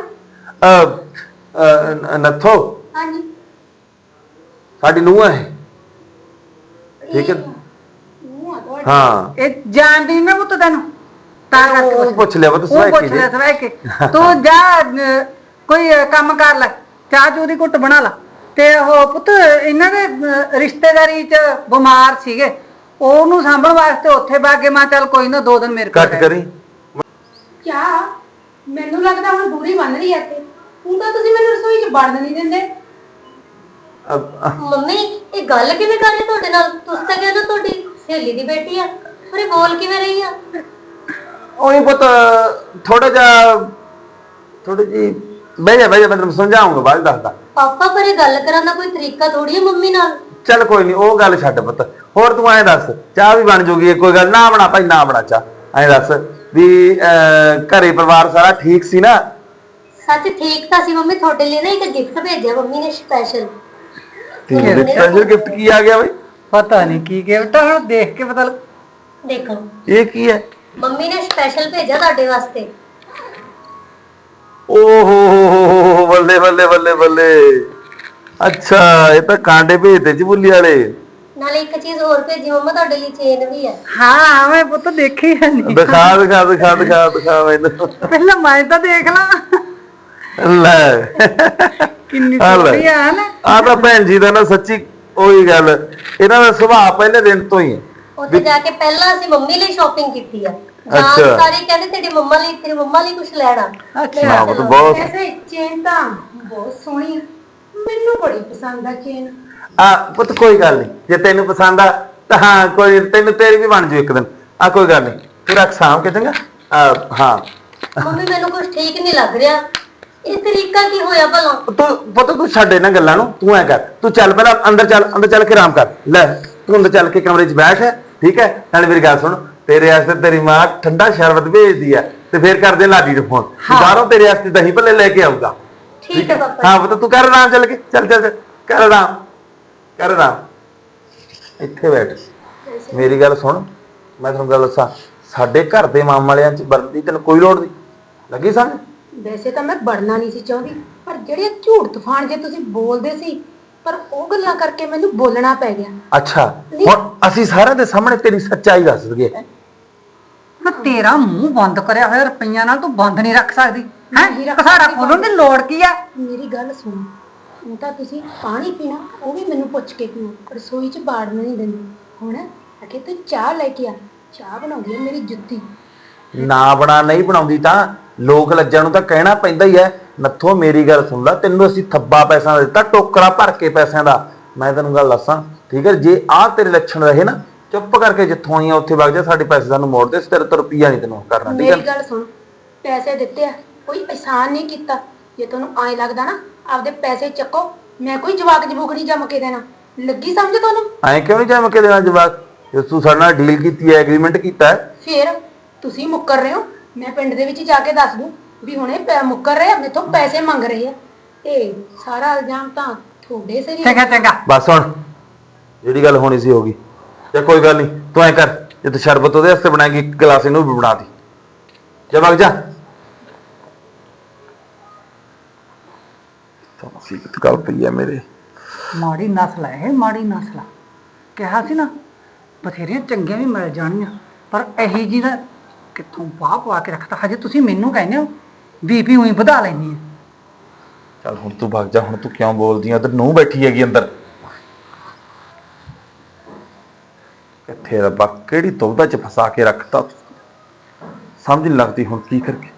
ਅ, ਅ, ਨੱਥੋ? ਹਾਂਜੀ। ਸਾਡੀ ਨੂੰਹ ਹੈ ਠੀਕ ਹੈ। ਹਾਂ। ਇਹ ਜਾਣਦੀ ਨੀ ਨਾ ਪੁੱਤ ਤੈਨੂੰ। ਤਾਂ ਕਰਕੇ ਉਹ ਪੁੱਛ ਲਿਆ ਵਾ ਤੂੰ ਉਹ ਸਵਾਈ ਪੁੱਛ ਲੈ ਸਵਾਈ ਕੇ ਤੂੰ ਜਾ ਅਹ, ਕੋਈ ਅਹ, ਕੰਮ ਕਰ ਲੈ। ਚਾਹ ਚੂਹ ਦੀ ਘੁੱਟ ਬਣਾ ਲਾ। ਤੇ ਉਹ ਪੁੱਤ ਇਹਨਾਂ ਦੇ ਅਹ, ਰਿਸ਼ਤੇਦਾਰੀ ਚ ਬਿਮਾਰ ਸੀਗੇ। ਉਹਨੂੰ ਸਾਂਭਣ ਵਾਸਤੇ ਉੱਥੇ ਬਾ ਕੇ ਮੈਂ ਚੱਲ ਕੋਈ ਨਾ ਦੋ ਦਿਨ ਮੇਰੇ ਕੋਲ ਕੱਟ ਰਹਿ। ਕਰੀ। ਕਿਆ ਮੈਨੂੰ ਲੱਗਦਾ ਹੁਣ ਦੂਰੀ ਬਣ ਰਹੀ ਹੈ ਇੱਥੇ। ਹੁਣ ਤਾਂ ਤੁਸੀਂ ਮੈਨੂੰ ਰਸੋਈ 'ਚ ਵੜਨ ਨਹੀਂ ਦਿੰਦੇ। ਮੰਮੀ ਇਹ ਗੱਲ ਕਿਵੇਂ ਕਰ ਤੁਹਾਡੇ ਨਾਲ? ਤੁਸੀਂ ਤਾਂ ਕਹਿੰਦੇ ਤੁਹਾਡੀ ਸਹੇਲੀ ਦੀ ਬੇਟੀ ਆ। ਪਰ ਇਹ ਬੋਲ ਕਿਵੇਂ ਰਹੀ ਆ? ਉਹੀ ਪੁੱਤ ਥੋੜਾ ਜਿਹਾ ਥੋੜੀ ਜੀ ਬਹਿ ਜਾ ਬਹਿ ਜਾ ਮੈਂ ਤੈਨੂੰ ਸਮਝਾਉਂਗਾ ਬਾਅਦ 'ਚ ਦੱਸਦਾ। ਪਾਪਾ ਪਰ ਇਹ ਗੱਲ ਕਰਨ ਦਾ ਕੋਈ ਤਰੀਕਾ ਥੋੜੀ ਹੈ ਮੰਮੀ ਨਾਲ? ਚੱਲ ਕੋਈ ਨਹੀਂ ਉਹ ਗੱਲ ਛੱਡ ਪੁੱਤ। ਹੋਰ ਤੂੰ ਐਂ ਦੱਸ ਚਾਹ ਵੀ ਬਣ ਜੂਗੀ ਕੋਈ ਗੱਲ? ਨਾ ਬਣਾ ਭਾਈ ਨਾ ਬਣਾ ਚਾਹ। ਐਂ ਦੱਸ ਵੀ ਅਹ, ਘਰੇ ਪਰਿਵਾਰ ਸਾਰਾ ਠੀਕ ਸੀ ਨਾ? ਸੱਚ ਠੀਕ ਤਾਂ ਸੀ ਮੰਮੀ ਤੁਹਾਡੇ ਲਈ ਨਾ ਇੱਕ ਗਿਫਟ ਭੇਜਿਆ ਮੰਮੀ ਨੇ ਸਪੈਸ਼ਲ ਤੇਰੇ ਸਪੈਸ਼ਲ ਗਿਫਟ ਕੀ ਆ ਗਿਆ ਬਈ? ਪਤਾ ਨਹੀਂ ਕੀ ਗਿਫਟ ਹੁਣ ਦੇਖ ਕੇ ਪਤਾ ਲੱਗ- ਦੇਖੋ। ਇਹ ਕੀ ਹੈ? ਮੰਮੀ ਨੇ ਸਪੈਸ਼ਲ ਭੇਜਿਆ ਤੁਹਾਡੇ ਵਾਸਤੇ। ਓਹ ਹੋ ਹੋ ਹੋ ਹੋ ਹੋ, ਬੱਲੇ ਬੱਲੇ ਬੱਲੇ ਬੱਲੇ। ਅੱਛਾ ਇਹ ਤਾਂ ਕਾਂਡੇ ਭੇਜਦੇ ਜੀ ਬੁੱਲੀ ਵਾਲੇ। ਨਾਲੇ ਇੱਕ ਚੀਜ਼ ਹੋਰ ਭੇਜੀ ਮੰਮਾ ਤੁਹਾਡੇ ਲਈ ਚੇਨ ਵੀ ਹੈ। ਹਾਂ ਮੈਂ ਪੁੱਤ ਦੇਖੀ ਹੈ ਨਹੀਂ ਦਿਖਾ ਦਿਖਾ ਦਿਖਾ ਦਿਖਾ ਦਿਖਾ ਮੈਨੂੰ। ਪਹਿਲਾਂ ਮੈਂ ਤਾਂ ਦੇਖ ਲਾਂ। ਲੈ। ਕਿੰਨੀ। ਸੋਹਣੀ ਆ ਨਾ? ਆ ਤਾਂ ਭੈਣ ਜੀ ਦਾ ਨਾ ਸੱਚੀ ਉਹੀ ਗੱਲ। ਇਹਨਾਂ ਦਾ ਸੁਭਾਅ ਪਹਿਲੇ ਦਿਨ ਤੋਂ ਹੀ ਹੈ। ਉੱਥੇ ਜਾ ਕੇ ਪਹਿਲਾਂ ਅਸੀਂ ਮੰਮੀ ਲਈ ਸ਼ਾਪਿੰਗ ਕੀਤੀ ਆ। ਅੱਛਾ। ਸਾਰੀ ਕਹਿੰਦੇ ਤੇਰੀ ਮੰਮਾ ਲਈ ਤੇਰੀ ਮੰਮਾ ਲਈ ਕੁਝ ਲੈਣਾ। ਤਾਂ ਬਹੁਤ ਐਸੇ ਚੇਨ ਤਾਂ ਬਹੁਤ ਸੋਹਣੀ ਆ। ਮੈਨੂੰ ਬੜੀ ਪਸੰਦ ਆ ਚੇਨ। ਆ ਪੁੱਤ ਕੋਈ ਗੱਲ ਨਹੀਂ। ਜੇ ਤੈਨੂੰ ਪਸੰਦ ਆ ਤਾਂ ਹਾਂ ਕੋਈ ਤੈਨੂੰ ਤੇਰੀ ਵੀ ਬਣ ਜੂ ਇੱਕ ਦਿਨ। ਆ ਕੋਈ ਗੱਲ ਨਹੀਂ। ਤੂੰ ਰੱਖ ਸਾਂਭ ਕੇ ਚੰਗਾ। ਆ, ਹਾਂ। ਮੰਮੀ ਮੈਨੂੰ ਕੁਝ ਠੀਕ ਨਹੀਂ ਲੱਗ ਰਿਹਾ। ਇਹ ਤਰੀਕਾ ਕੀ ਹੋਇਆ ਭਲਾ? ਤੂੰ ਪੁੱਤ ਤੂੰ ਛੱਡ ਇਹਨਾਂ ਗੱਲਾਂ ਨੂੰ ਤੂੰ ਐ ਕਰ ਤੂੰ ਚੱਲ ਪਹਿਲਾਂ ਅੰਦਰ ਚੱਲ ਅੰਦਰ ਚੱਲ ਕੇ ਆਰਾਮ ਕਰ ਲੈ ਤੂੰ ਅੰਦਰ ਚੱਲ ਕੇ ਕਮਰੇ 'ਚ ਬੈਠ ਠੀਕ ਹੈ? ਨਾਲ ਮੇਰੀ ਗੱਲ ਸੁਣ ਤੇਰੇ ਵਾਸਤੇ ਤੇਰੀ ਮਾਂ ਠੰਡਾ ਸ਼ਰਬਤ ਭੇਜਦੀ ਆ ਤੇ ਫੇਰ ਕਰਦੇ ਲਾਡੀ ਨੂੰ ਫੋਨ ਬਾਹਰੋਂ ਤੇਰੇ ਵਾਸਤੇ ਦਹੀਂ ਭੱਲੇ ਲੈ ਕੇ ਆਊਗਾ। ਠੀਕ ਹੈ ਪਾਪਾ ਹਾਂ ਪੁੱਤ ਤੂੰ ਕਰ ਆਰਾਮ ਚੱਲ ਕੇ ਚੱਲ ਚੱਲ ਚੱਲ, ਕਰ ਆਰਾਮ ਕਰ ਆਰਾਮ। ਇੱਥੇ ਬੈਠ। ਮੇਰੀ ਗੱਲ ਸੁਣ ਮੈਂ ਤੁਹਾਨੂੰ ਗੱਲ ਦੱਸਾਂ ਸਾਡੇ ਘਰ ਦੇ ਮਾਮ ਵਾਲਿਆਂ 'ਚ ਵਰਨ ਦੀ ਤੈਨੂੰ ਕੋਈ ਲੋੜ ਨਹੀਂ। ਲੱਗੀ ਸਮਝ? ਵੈਸੇ ਤਾਂ ਮੈਂ ਬੜਨਾ ਨਹੀਂ ਸੀ ਚਾਹੁੰਦੀ ਪਰ ਜਿਹੜੇ ਝੂਠ ਤੂਫਾਨ ਜੇ ਤੁਸੀਂ ਬੋਲਦੇ ਸੀ ਪਰ ਉਹ ਗੱਲਾਂ ਕਰਕੇ ਮੈਨੂੰ ਬੋਲਣਾ ਪੈ ਗਿਆ। ਅੱਛਾ ਹੁਣ ਅਸੀਂ ਸਾਰਿਆਂ ਦੇ ਸਾਹਮਣੇ ਤੇਰੀ ਸੱਚਾਈ ਦੱਸ ਦਈਏ। ਮੈਂ ਤੇਰਾ ਮੂੰਹ ਬੰਦ ਕਰਿਆ ਹੋਇਆ ਰੁਪਈਆਂ ਨਾਲ ਤੂੰ ਬੰਦ ਨਹੀਂ ਰੱਖ ਸਕਦੀ। ਹੈ? ਰੱਖ ਕਸਾਰਾ ਸਕਦੀ। ਖੋਲਣ ਦੀ ਲੋੜ ਕੀ ਆ? ਮੇਰੀ ਗੱਲ ਸੁਣੋ ਉਹ ਤਾਂ ਤੁਸੀਂ ਪਾਣੀ ਪੀਣਾ ਉਹ ਵੀ ਮੈਨੂੰ ਪੁੱਛ ਕੇ ਪੀਓ ਰਸੋਈ 'ਚ ਬਾੜਨ ਨਹੀਂ ਦਿੰਦੀ। ਹੁਣ ਅਕੇ ਤੂੰ ਚਾਹ ਲੈ ਕੇ ਆ ਚਾਹ ਬਣਾਉਂਦੀ ਹੈ ਮੇਰੀ ਜੁੱਤੀ। ਨਾ ਬਣਾ ਨਹੀਂ ਬਣਾਉਂਦੀ ਤਾਂ ਲੋਕ ਲੱਜਾਂ ਨੂੰ ਤਾਂ ਕਹਿਣਾ ਪੈਂਦਾ ਹੀ ਐ ਨੱਥੋ ਮੇਰੀ ਗੱਲ ਸੁਣ ਲੈ ਤੈਨੂੰ ਅਸੀਂ ਥੱਬਾ ਪੈਸਾ ਦਿੱਤਾ ਟੋਕਰਾ ਭਰ ਕੇ ਪੈਸਿਆਂ ਦਾ। ਮੈਂ ਤੈਨੂੰ ਗੱਲ ਦੱਸਾਂ ਠੀਕ ਹੈ ਜੇ ਆਹ ਤੇਰੇ ਲੱਛਣ ਰਹੇ ਨਾ ਚੁੱਪ ਕਰਕੇ ਜਿੱਥੋਂ ਆਈਆਂ ਉੱਥੇ ਵਗ ਜਾ ਸਾਡੇ ਪੈਸੇ ਸਾਨੂੰ ਮੋੜ ਦੇ ਤੇਰੇ ਤੋਂ ਰੁਪਈਆ ਨਹੀਂ ਤੈਨੂੰ ਕਰਨਾ ਠੀਕ ਮੇਰੀ ਹੈ ਗੱਲ ਸੁਣ ਪੈਸੇ ਦਿੱਤੇ ਆ ਕੋਈ ਅਹਿਸਾਨ ਨਹੀਂ ਕੀਤਾ। ਜੇ ਤੁਹਾਨੂੰ ਐਂ ਲੱਗਦਾ ਨਾ ਆਪਦੇ ਪੈਸੇ ਚੱਕੋ ਮੈਂ ਕੋਈ ਜਵਾਕ ਜਬੂਕ ਨਹੀਂ ਜਮ ਕੇ ਦੇਣਾ। ਲੱਗੀ ਸਮਝ ਤੁਹਾਨੂੰ ਐਂ ਕਿਉਂ ਨਹੀਂ ਜਾਮ ਕੇ ਦੇਣਾ ਜਵਾਬ ਜੇ ਤੂੰ ਸਾਡੇ ਨਾਲ ਡੀਲ ਕੀਤੀ ਹੈ ਐਗਰੀਮੈਂਟ ਕੀਤਾ ਹੈ। ਫਿਰ ਤੁਸੀਂ ਮੁੱਕਰ ਰਹੇ ਹੋ। ਮੈਂ ਪਿੰਡ ਦੇ ਵਿੱਚ ਜਾ ਕੇ ਦੱਸ ਦੂੰ ਵੀ ਹੁਣੇ ਪੈ- ਮੁੱਕਰ ਰਹੇ ਆ ਮੇਥੋਂ ਪੈਸੇ ਮੰਗ ਰਹੇ ਆ। ਇਹ ਸਾਰਾ ਇਲਜ਼ਾਮ ਤਾਂ ਤੁਹਾਡੇ ਸਿਰ ਹੀ ਚੰਗਾ ਚੰਗਾ। ਬਸ ਹੁਣ ਜਿਹੜੀ ਗੱਲ ਹੋਣੀ ਸੀ ਹੋ ਗਈ। ਜਾਂ ਕੋਈ ਗੱਲ ਨਹੀਂ ਤੂੰ ਐ ਕਰ ਜੇ ਤੂੰ ਸ਼ਰਬਤ ਉਹਦੇ ਵਾਸਤੇ ਬਣਾਏਗੀ ਇੱਕ ਗਲਾਸ ਇਹਨੂੰ ਵੀ ਬਣਾ ਦੀ। ਜਾ ਵਗ ਜਾ। ਤਾਂ ਮੁਸੀਬਤ ਗੱਲ ਪਈ ਹੈ ਮੇਰੇ। ਮਾੜੀ ਨਸਲ ਹੈ ਇਹ ਮਾੜੀ ਨਸਲ ਆ। ਕਿਹਾ ਸੀ ਨਾ ਬਥੇਰੀਆਂ ਚੰਗੀਆਂ ਵੀ ਮਿਲ ਜਾਣੀਆਂ ਪਰ ਇਹੀ ਜੀ ਦਾ ਕਿੱਥੋਂ ਵਾਹ ਪਵਾ ਕੇ ਰੱਖਤਾ? ਹਜੇ ਤੁਸੀਂ ਮੈਨੂੰ ਕਹਿੰਦੇ ਹੋ ਬੀਪੀ ਉਹੀ ਵਧਾ ਲੈਣੀ ਹੈ। ਚੱਲ ਹੁਣ ਤੂੰ ਭੱਗ ਜਾ, ਹੁਣ ਤੂੰ ਕਿਉਂ ਬੋਲਦੀ ਆ? ਉਧਰ ਨੂੰ ਬੈਠੀ ਹੈਗੀ ਅੰਦਰ। ਕਿੱਥੇ ਰੱਬਾ, ਕਿਹੜੀ ਦੁਬਦਾ ਚ ਫਸਾ ਕੇ ਰੱਖਤਾ? ਸਮਝ ਨਹੀਂ ਲੱਗਦੀ ਹੁਣ ਕੀ ਕਰਕੇ